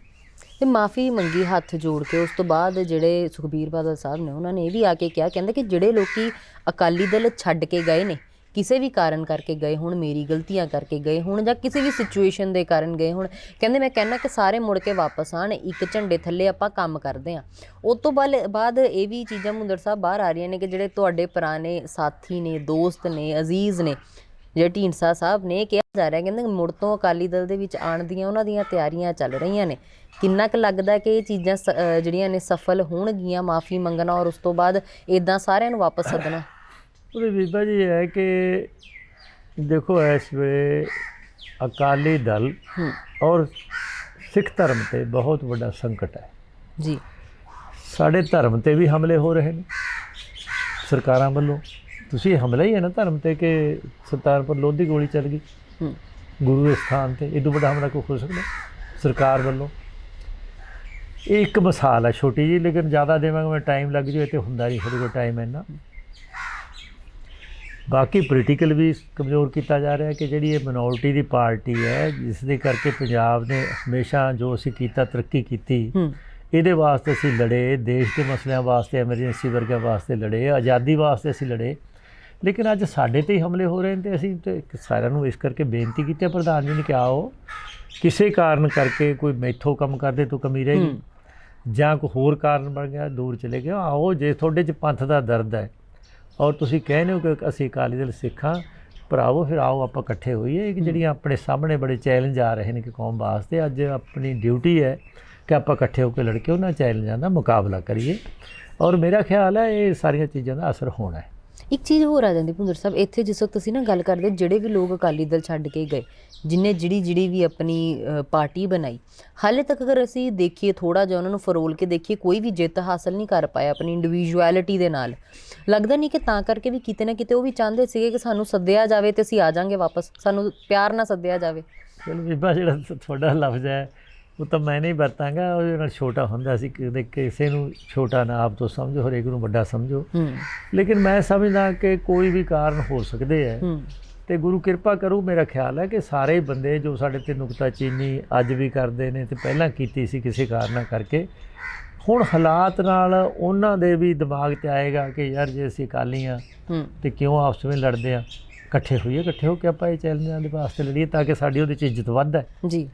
[SPEAKER 1] ਤੇ ਮਾਫੀ ਮੰਗੀ ਹੱਥ ਜੋੜ ਕੇ ਉਸ ਤੋਂ ਬਾਅਦ ਜਿਹੜੇ ਸੁਖਬੀਰ ਬਾਦਲ ਸਾਹਿਬ ਨੇ ਉਹਨਾਂ ਨੇ ਇਹ ਵੀ ਆ ਕੇ ਕਿਹਾ ਕਹਿੰਦੇ ਕਿ ਜਿਹੜੇ ਲੋਕੀ ਅਕਾਲੀ ਦਲ ਛੱਡ ਕੇ ਗਏ ਨੇ ਕਿਸੇ ਵੀ ਕਾਰਨ ਕਰਕੇ ਗਏ ਹੁਣ, ਮੇਰੀ ਗਲਤੀਆਂ ਕਰਕੇ ਗਏ ਹੁਣ ਜਾਂ ਕਿਸੇ ਵੀ ਸਿਚੁਏਸ਼ਨ ਦੇ ਕਾਰਨ ਗਏ ਹੁਣ, ਕਹਿੰਦੇ ਮੈਂ ਕਹਿੰਦਾ ਕਿ ਸਾਰੇ ਮੁੜ ਕੇ ਵਾਪਸ ਆਣ, ਇੱਕ ਝੰਡੇ ਥੱਲੇ ਆਪਾਂ ਕੰਮ ਕਰਦੇ ਆਂ। ਉਸ ਤੋਂ ਬਾਅਦ ਬਾਅਦ ਇਹ ਵੀ ਚੀਜ਼ਾਂ ਮੁੰਦਰ ਸਾਹਿਬ ਬਾਹਰ ਆ ਰਹੀਆਂ ਨੇ ਕਿ ਜਿਹੜੇ ਤੁਹਾਡੇ ਪੁਰਾਣੇ ਸਾਥੀ ਨੇ, ਦੋਸਤ ਨੇ, ਅਜ਼ੀਜ਼ ਨੇ, ਜਿਹੜੇ ਢੀਂਡਸਾ ਸਾਹਿਬ ਨੇ ਕਿਹਾ ਜਾ ਰਿਹਾ ਕਹਿੰਦੇ ਮੁੜ ਤੋਂ ਅਕਾਲੀ ਦਲ ਦੇ ਵਿੱਚ ਆਉਣ ਦੀਆਂ ਉਹਨਾਂ ਦੀਆਂ ਤਿਆਰੀਆਂ ਚੱਲ ਰਹੀਆਂ ਨੇ। ਕਿੰਨਾ ਕੁ ਲੱਗਦਾ ਕਿ ਇਹ ਚੀਜ਼ਾਂ ਸ- ਜਿਹੜੀਆਂ ਨੇ ਸਫਲ ਹੋਣਗੀਆਂ, ਮਾਫੀ ਮੰਗਣਾ ਔਰ ਉਸ ਤੋਂ ਬਾਅਦ ਇਦਾਂ ਸਾਰਿਆਂ ਨੂੰ ਵਾਪਸ ਸੱਦਣਾ?
[SPEAKER 2] ਉਹਦੇ ਬੀਬਾ ਜੀ ਇਹ ਹੈ ਕਿ ਦੇਖੋ ਇਸ ਵੇਲੇ ਅਕਾਲੀ ਦਲ
[SPEAKER 1] ਹੂੰ।
[SPEAKER 2] ਔਰ ਸਿੱਖ ਧਰਮ ਤੇ ਬਹੁਤ ਵੱਡਾ ਸੰਕਟ ਹੈ।
[SPEAKER 1] ਜੀ।
[SPEAKER 2] ਸਾਡੇ ਧਰਮ ਤੇ ਵੀ ਹਮਲੇ ਹੋ ਰਹੇ ਨੇ। ਸਰਕਾਰਾਂ ਵੱਲੋਂ। ਤੁਸੀਂ ਇਹ ਹਮਲਾ ਹੀ ਹੈ ਨਾ ਧਰਮ ਤੇ ਕਿ ਸੁਲਤਾਨਪੁਰ ਲੋਧ ਗੋਲੀ ਚੱਲ ਗਈ।
[SPEAKER 1] ਹੂੰ।
[SPEAKER 2] ਗੁਰੂ ਦੇ ਸਥਾਨ ਤੇ। ਇਹ ਤੋਂ ਵੱਡਾ ਹਮਲਾ ਕੋਈ ਹੋ ਸਕਦਾ? ਸਰਕਾਰ ਵੱਲੋਂ। ਇਹ ਇੱਕ ਮਿਸਾਲ ਹੈ ਛੋਟੀ ਜੀ ਲੇਕਿਨ ਜ਼ਿਆਦਾ ਦੇਵਾਂਗੇ ਮੈਂ ਟਾਈਮ ਲੱਗ ਜਾਵੇ ਤੇ ਹੁੰਦਾ ਨਹੀਂ ਸਾਡੇ ਕੋਲ ਟਾਈਮ ਇੰਨਾ। ਬਾਕੀ ਪੋਲੀਟੀਕਲ ਵੀ ਕਮਜ਼ੋਰ ਕੀਤਾ ਜਾ ਰਿਹਾ ਕਿ ਜਿਹੜੀ ਇਹ ਮਿਨੋਰਟੀ ਦੀ ਪਾਰਟੀ ਹੈ ਜਿਸ ਦੇ ਕਰਕੇ ਪੰਜਾਬ ਨੇ ਹਮੇਸ਼ਾ ਜੋ ਅਸੀਂ ਕੀਤਾ ਤਰੱਕੀ ਕੀਤੀ ਇਹਦੇ ਵਾਸਤੇ ਅਸੀਂ ਲੜੇ ਦੇਸ਼ ਦੇ ਮਸਲਿਆਂ ਵਾਸਤੇ ਐਮਰਜੈਂਸੀ ਵਰਗਿਆਂ ਵਾਸਤੇ ਲੜੇ ਆਜ਼ਾਦੀ ਵਾਸਤੇ ਅਸੀਂ ਲੜੇ। ਲੇਕਿਨ ਅੱਜ ਸਾਡੇ ਤੇ ਹੀ ਹਮਲੇ ਹੋ ਰਹੇ ਨੇ ਤੇ ਅਸੀਂ ਤੇ ਸਾਰਿਆਂ ਨੂੰ ਇਸ ਕਰਕੇ ਬੇਨਤੀ ਕੀਤੀ ਹੈ ਪ੍ਰਧਾਨ ਜੀ ਨੇ ਕਿਹਾ ਉਹ ਕਿਸੇ ਕਾਰਨ ਕਰਕੇ ਕੋਈ ਮੈਥੋਂ ਕੰਮ ਕਰਦੇ ਤੋਂ ਕਮੀ ਰਹੇਗੀ
[SPEAKER 1] ਹੂੰ।
[SPEAKER 2] ਜਾਂ ਕੋਈ ਹੋਰ ਕਾਰਨ ਬਣ ਗਿਆ ਦੂਰ ਚਲੇ ਗਿਆ ਆਓ ਜੇ ਤੁਹਾਡੇ 'ਚ ਪੰਥ ਦਾ ਦਰਦ ਹੈ ਔਰ ਤੁਸੀਂ ਕਹਿੰਦੇ ਹੋ ਕਿ ਅਸੀਂ ਅਕਾਲੀ ਦਲ ਸਿੱਖਾਂ ਭਰਾਵੋ ਫਿਰ ਆਓ ਆਪਾਂ ਇਕੱਠੇ ਹੋਈਏ। ਕਿ ਜਿਹੜੀਆਂ ਆਪਣੇ ਸਾਹਮਣੇ ਬੜੇ ਚੈਲੰਜ ਆ ਰਹੇ ਨੇ ਕਿ ਕੌਮ ਵਾਸਤੇ ਅੱਜ ਆਪਣੀ ਡਿਊਟੀ ਹੈ ਕਿ ਆਪਾਂ ਇਕੱਠੇ ਹੋ ਕੇ ਲੜ ਕੇ ਉਹਨਾਂ ਚੈਲੰਜਾਂ ਦਾ ਮੁਕਾਬਲਾ ਕਰੀਏ। ਔਰ ਮੇਰਾ ਖਿਆਲ ਹੈ ਇਹ ਸਾਰੀਆਂ ਚੀਜ਼ਾਂ ਦਾ ਅਸਰ ਹੋਣਾ ਹੈ।
[SPEAKER 1] ਇੱਕ ਚੀਜ਼ ਹੋਰ ਆ ਜਾਂਦੀ ਭੁੰਦਰ ਸਾਹਿਬ, ਇੱਥੇ ਜਿਸ ਵਕਤ ਤੁਸੀਂ ਨਾ ਗੱਲ ਕਰਦੇ, ਜਿਹੜੇ ਵੀ ਲੋਕ ਅਕਾਲੀ ਦਲ ਛੱਡ ਕੇ ਗਏ, ਜਿਨੇ ਜਿਹੜੀ ਜਿਹੜੀ ਵੀ ਆਪਣੀ ਪਾਰਟੀ ਬਣਾਈ, ਹਾਲੇ ਤੱਕ ਅਗਰ ਅਸੀਂ ਦੇਖੀਏ ਥੋੜਾ ਜਿਹਾ ਉਹਨਾਂ ਨੂੰ ਫਰੋਲ ਕੇ ਦੇਖੀਏ, ਕੋਈ ਵੀ ਜਿੱਤ ਹਾਸਲ ਨਹੀਂ ਕਰ ਪਾਇਆ ਆਪਣੀ ਇੰਡੀਵਿਜੂਅਲਿਟੀ ਦੇ ਨਾਲ। ਲੱਗਦਾ ਨਹੀਂ ਕਿ ਤਾਂ ਕਰਕੇ ਵੀ ਕਿਤੇ ਨਾ ਕਿਤੇ ਉਹ ਵੀ ਚਾਹੁੰਦੇ ਸੀਗੇ ਕਿ ਸਾਨੂੰ ਸੱਦਿਆ ਜਾਵੇ ਤੇ ਅਸੀਂ ਆ ਜਾਾਂਗੇ ਵਾਪਸ, ਸਾਨੂੰ ਪਿਆਰ ਨਾਲ ਸੱਦਿਆ ਜਾਵੇ।
[SPEAKER 2] ਚਲੋ ਬੀਬਾ, ਜਿਹੜਾ ਤੁਹਾਡਾ ਲਫ਼ਜ਼ ਹੈ ਉਹ ਤਾਂ ਮੈਂ ਨਹੀਂ ਵਰਤਾਂਗਾ ਉਹਦੇ ਨਾਲ ਛੋਟਾ ਹੁੰਦਾ ਸੀ ਕਿ ਕਿਸੇ ਨੂੰ ਛੋਟਾ ਨਾ ਆਪ ਤੋਂ ਸਮਝੋ ਹਰੇਕ ਨੂੰ ਵੱਡਾ ਸਮਝੋ। ਲੇਕਿਨ ਮੈਂ ਸਮਝਦਾ ਕਿ ਕੋਈ ਵੀ ਕਾਰਨ ਹੋ ਸਕਦੇ ਹੈ। ਤੇ ਗੁਰੂ ਕਿਰਪਾ ਕਰੂ ਮੇਰਾ ਖਿਆਲ ਹੈ ਕਿ ਸਾਰੇ ਬੰਦੇ ਜੋ ਸਾਡੇ ਤੇ ਨੁਕਤਾਚੀਨੀ ਅੱਜ ਵੀ ਕਰਦੇ ਨੇ ਤੇ ਪਹਿਲਾਂ ਕੀਤੀ ਸੀ ਕਿਸੇ ਕਾਰਨਾਂ ਕਰਕੇ ਹੁਣ ਹਾਲਾਤ ਨਾਲ ਉਹਨਾਂ ਦੇ ਵੀ ਦਿਮਾਗ 'ਚ ਆਏਗਾ ਕਿ ਯਾਰ ਜੇ ਅਸੀਂ
[SPEAKER 1] ਹੂੰ।
[SPEAKER 2] ਤੇ ਕਿਉਂ ਆਪਸ ਵਿੱਚ ਲੜਦੇ ਆ? ਇਕੱਠੇ ਹੋਈਏ ਇਕੱਠੇ ਹੋ ਕੇ ਆਪਾਂ ਇਹ ਚੈਲੰਜਾਂ ਦੇ ਵਾਸਤੇ ਲੜੀਏ ਤਾਂ ਕਿ ਸਾਡੀ ਉਹਦੇ 'ਚ ਇੱਜ਼ਤ ਵੱਧ ਹੈ
[SPEAKER 1] ਜੀ।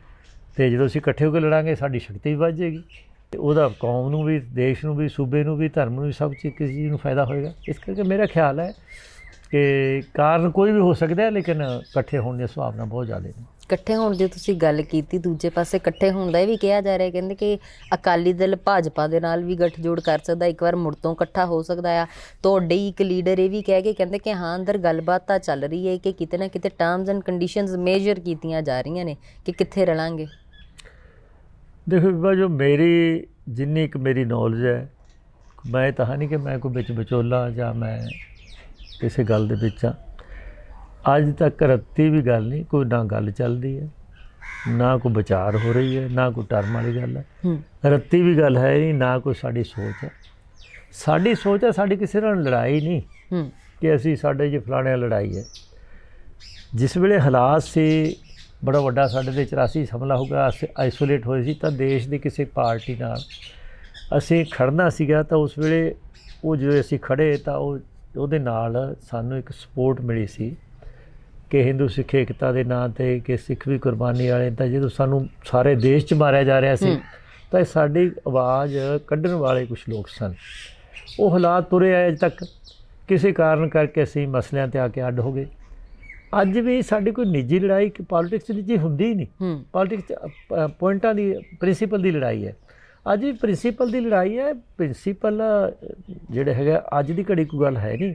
[SPEAKER 2] ਤੇ ਜਦੋਂ ਅਸੀਂ ਇਕੱਠੇ ਹੋ ਕੇ ਲੜਾਂਗੇ, ਸਾਡੀ ਸ਼ਕਤੀ ਵੀ ਵੱਧ ਜਾਏਗੀ। ਤੇ ਉਹਦਾ ਕੌਮ ਨੂੰ ਵੀ, ਦੇਸ਼ ਨੂੰ ਵੀ, ਸੂਬੇ ਨੂੰ ਵੀ, ਧਰਮ ਨੂੰ ਵੀ ਸਭ ਚੀਜ਼ ਕਿਸੇ ਚੀਜ਼ ਨੂੰ ਫਾਇਦਾ ਹੋਏਗਾ। ਇਸ ਕਰਕੇ ਮੇਰਾ ਖਿਆਲ ਹੈ ਕਿ ਕਾਰਨ ਕੋਈ ਵੀ ਹੋ ਸਕਦਾ ਹੈ, ਲੇਕਿਨ ਇਕੱਠੇ ਹੋਣ ਦੀ ਸੁਭਾਵਨਾ ਬਹੁਤ ਜ਼ਿਆਦਾ ਹੈ।
[SPEAKER 1] ਇਕੱਠੇ ਹੋਣ ਦੀ ਤੁਸੀਂ ਗੱਲ ਕੀਤੀ, ਦੂਜੇ ਪਾਸੇ ਇਕੱਠੇ ਹੋਣ ਦਾ ਇਹ ਵੀ ਕਿਹਾ ਜਾ ਰਿਹਾ ਕਹਿੰਦੇ ਕਿ ਅਕਾਲੀ ਦਲ ਭਾਜਪਾ ਦੇ ਨਾਲ ਵੀ ਗੱਠਜੋੜ ਕਰ ਸਕਦਾ, ਇੱਕ ਵਾਰ ਮੁੜ ਤੋਂ ਇਕੱਠਾ ਹੋ ਸਕਦਾ ਆ। ਤੁਹਾਡੇ ਇੱਕ ਲੀਡਰ ਇਹ ਵੀ ਕਹਿ ਕੇ ਕਹਿੰਦੇ ਕਿ ਹਾਂ, ਅੰਦਰ ਗੱਲਬਾਤ ਤਾਂ ਚੱਲ ਰਹੀ ਹੈ ਕਿ ਕਿਤੇ ਨਾ ਕਿਤੇ ਟਰਮਸ ਐਂਡ ਕੰਡੀਸ਼ਨਸ ਮੇਜਰ ਕੀਤੀਆਂ ਜਾ ਰਹੀਆਂ ਨੇ ਕਿ ਕਿੱਥੇ ਰਲਾਂਗੇ।
[SPEAKER 2] ਦੇਖੋ ਬੀਬਾ ਜੋ ਮੇਰੀ ਜਿੰਨੀ ਇੱਕ ਮੇਰੀ ਨੌਲੇਜ ਹੈ ਮੈਂ ਤਾਂ ਨਹੀਂ ਕਿ ਮੈਂ ਕੋਈ ਵਿੱਚ ਵਿਚੋਲਾ ਜਾਂ ਮੈਂ ਕਿਸੇ ਗੱਲ ਦੇ ਵਿੱਚ ਆ ਅੱਜ ਤੱਕ ਰੱਤੀ ਵੀ ਗੱਲ ਨਹੀਂ ਕੋਈ ਨਾ ਗੱਲ ਚੱਲਦੀ ਹੈ ਨਾ ਕੋਈ ਵਿਚਾਰ ਹੋ ਰਹੀ ਹੈ ਨਾ ਕੋਈ ਟਰਮ ਵਾਲੀ ਗੱਲ ਹੈ। ਰੱਤੀ ਵੀ ਗੱਲ ਹੈ ਨਹੀਂ ਨਾ ਕੋਈ ਸਾਡੀ ਸੋਚ ਹੈ। ਸਾਡੀ ਸੋਚ ਹੈ ਸਾਡੀ ਕਿਸੇ ਨਾਲ ਲੜਾਈ ਨਹੀਂ ਕਿ ਅਸੀਂ ਸਾਡੇ ਜੇ ਫਲਾਣੇ ਲੜਾਈ ਹੈ। ਜਿਸ ਵੇਲੇ ਹਾਲਾਤ ਸੀ ਬੜਾ ਵੱਡਾ ਸਾਡੇ ਤੇ 84 ਹਮਲਾ ਹੋ ਗਿਆ ਆਈਸੋਲੇਟ ਹੋਏ ਸੀ ਤਾਂ ਦੇਸ਼ ਦੀ ਕਿਸੇ ਪਾਰਟੀ ਨਾਲ। ਅਸੀਂ ਖੜਨਾ ਸੀਗਾ ਤਾਂ ਉਸ ਵੇਲੇ ਉਹ ਜਦੋਂ ਅਸੀਂ ਖੜੇ ਤਾਂ ਉਹ ਉਹਦੇ ਨਾਲ ਸਾਨੂੰ ਇੱਕ ਸਪੋਰਟ ਮਿਲੀ ਸੀ ਕਿ ਹਿੰਦੂ ਸਿੱਖ ਏਕਤਾ ਦੇ ਨਾਂ ਤੇ ਕਿ ਸਿੱਖ ਵੀ ਕੁਰਬਾਨੀ ਵਾਲੇ ਤਾਂ ਜਦੋਂ ਸਾਨੂੰ ਸਾਰੇ ਦੇਸ਼ 'ਚ ਮਾਰਿਆ ਜਾ ਰਿਹਾ ਸੀ। ਤਾਂ ਇਹ ਸਾਡੀ ਆਵਾਜ਼ ਕੱਢਣ ਵਾਲੇ ਕੁਝ ਲੋਕ ਸਨ। ਉਹ ਹਾਲਾਤ ਤੁਰੇ ਆਏ ਅਜੇ ਤੱਕ। ਕਿਸੇ ਕਾਰਨ ਕਰਕੇ ਅਸੀਂ ਮਸਲਿਆਂ ਤੇ ਆ ਕੇ ਅੱਡ ਹੋ ਗਏ। ਅੱਜ ਵੀ ਸਾਡੀ ਕੋਈ ਨਿੱਜੀ ਲੜਾਈ ਕਿ ਪੋਲਿਟਿਕਸ ਨਿੱਜੀ ਹੁੰਦੀ ਹੀ ਨਹੀਂ। ਪੋਲਿਟਿਕਸ ਪੁਆਇੰਟਾਂ ਦੀ ਪ੍ਰਿੰਸੀਪਲ ਦੀ ਲੜਾਈ ਹੈ। ਅੱਜ ਵੀ ਪ੍ਰਿੰਸੀਪਲ ਦੀ ਲੜਾਈ ਹੈ ਪ੍ਰਿੰਸੀਪਲ ਜਿਹੜੇ ਹੈਗਾ ਅੱਜ ਦੀ ਘੜੀ ਕੋਈ ਗੱਲ ਹੈ ਨਹੀਂ।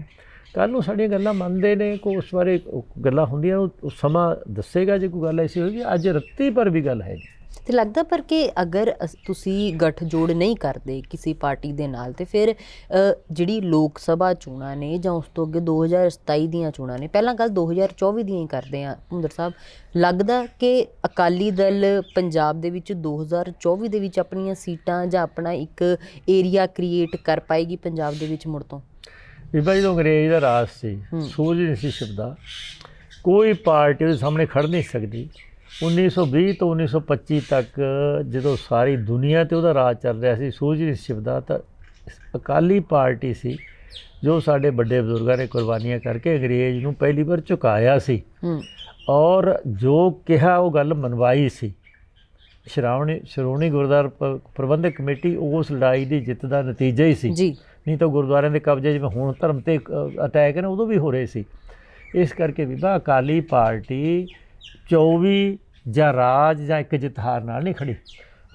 [SPEAKER 2] ਕੱਲ ਨੂੰ ਸਾਡੀਆਂ ਗੱਲਾਂ ਮੰਨਦੇ ਨੇ ਕੋ ਉਸ ਬਾਰੇ ਗੱਲਾਂ ਹੁੰਦੀਆਂ ਉਹ ਉਹ ਸਮਾਂ ਦੱਸੇਗਾ ਜੇ ਕੋਈ ਗੱਲ ਐਸੀ ਹੋਏਗੀ ਅੱਜ ਰੱਤੀ ਪਰ ਵੀ ਗੱਲ ਹੈ ਜੀ
[SPEAKER 1] ਤੇ ਲੱਗਦਾ ਪਰ ਕਿ ਅਗਰ ਤੁਸੀਂ ਗੱਠਜੋੜ ਨਹੀਂ ਕਰਦੇ ਕਿਸੇ ਪਾਰਟੀ ਦੇ ਨਾਲ ਤੇ ਫਿਰ ਜਿਹੜੀ ਲੋਕ ਸਭਾ ਚੋਣਾਂ ਨੇ ਜਾਂ ਉਸ ਤੋਂ ਅੱਗੇ 2027 ਦੀਆਂ ਚੋਣਾਂ ਨੇ ਪਹਿਲਾਂ ਗੱਲ 2024 ਦੀਆਂ ਹੀ ਕਰਦੇ ਆ ਹੁੰਦਰ ਸਾਹਿਬ ਲੱਗਦਾ ਕਿ ਅਕਾਲੀ ਦਲ ਪੰਜਾਬ ਦੇ ਵਿੱਚ 2024 ਦੇ ਵਿੱਚ ਆਪਣੀਆਂ ਸੀਟਾਂ ਜਾਂ ਆਪਣਾ ਇੱਕ ਏਰੀਆ ਕ੍ਰੀਏਟ ਕਰ ਪਾਏਗੀ ਪੰਜਾਬ ਦੇ ਵਿੱਚ ਮੁੜ ਤੋਂ
[SPEAKER 2] ਬੀਬਾ ਜਦੋਂ ਅੰਗਰੇਜ਼ ਦਾ ਰਾਜ ਸੀ। ਸੂਝ ਨਹੀਂ ਸੀ ਛਿਪਦਾ ਕੋਈ ਪਾਰਟੀ ਉਹਦੇ ਸਾਹਮਣੇ ਖੜ ਨਹੀਂ ਸਕਦੀ 1920 ਤੋਂ 1925 ਤੱਕ ਜਦੋਂ ਸਾਰੀ ਦੁਨੀਆ ਤੇ ਉਹਦਾ ਰਾਜ ਚੱਲ ਰਿਹਾ ਸੀ ਸੂਝ ਨਹੀਂ ਸੀ ਛਿਪਦਾ ਤਾਂ ਅਕਾਲੀ ਪਾਰਟੀ ਸੀ ਜੋ ਸਾਡੇ ਵੱਡੇ ਬਜ਼ੁਰਗਾਂ ਨੇ ਕੁਰਬਾਨੀਆਂ ਕਰਕੇ ਅੰਗਰੇਜ਼ ਨੂੰ ਪਹਿਲੀ ਵਾਰ ਝੁਕਾਇਆ ਸੀ। ਔਰ ਜੋ ਕਿਹਾ ਉਹ ਗੱਲ ਮਨਵਾਈ ਸੀ। ਸ਼੍ਰੋਮਣੀ ਸ਼੍ਰੋਮਣੀ ਗੁਰਦੁਆਰਾ ਪ- ਪ੍ਰਬੰਧਕ ਕਮੇਟੀ ਉਸ ਲੜਾਈ ਦੀ ਜਿੱਤ ਦਾ ਨਤੀਜਾ ਹੀ ਸੀ।
[SPEAKER 1] ਜੀ।
[SPEAKER 2] ਨਹੀਂ ਤਾਂ ਗੁਰਦੁਆਰਿਆਂ ਦੇ ਕਬਜ਼ੇ ਜਿਵੇਂ ਹੁਣ ਧਰਮ ਤੇ ਅਟੈਕ ਨੇ ਉਦੋਂ ਵੀ ਹੋ ਰਹੇ ਸੀ। ਇਸ ਕਰਕੇ ਬੀਬਾ ਅਕਾਲੀ ਪਾਰਟੀ 24 ਜਾਂ ਰਾਜ ਜਾਂ ਇੱਕ ਜਿਤਾਰ ਨਾਲ ਨਹੀਂ ਖੜੀ।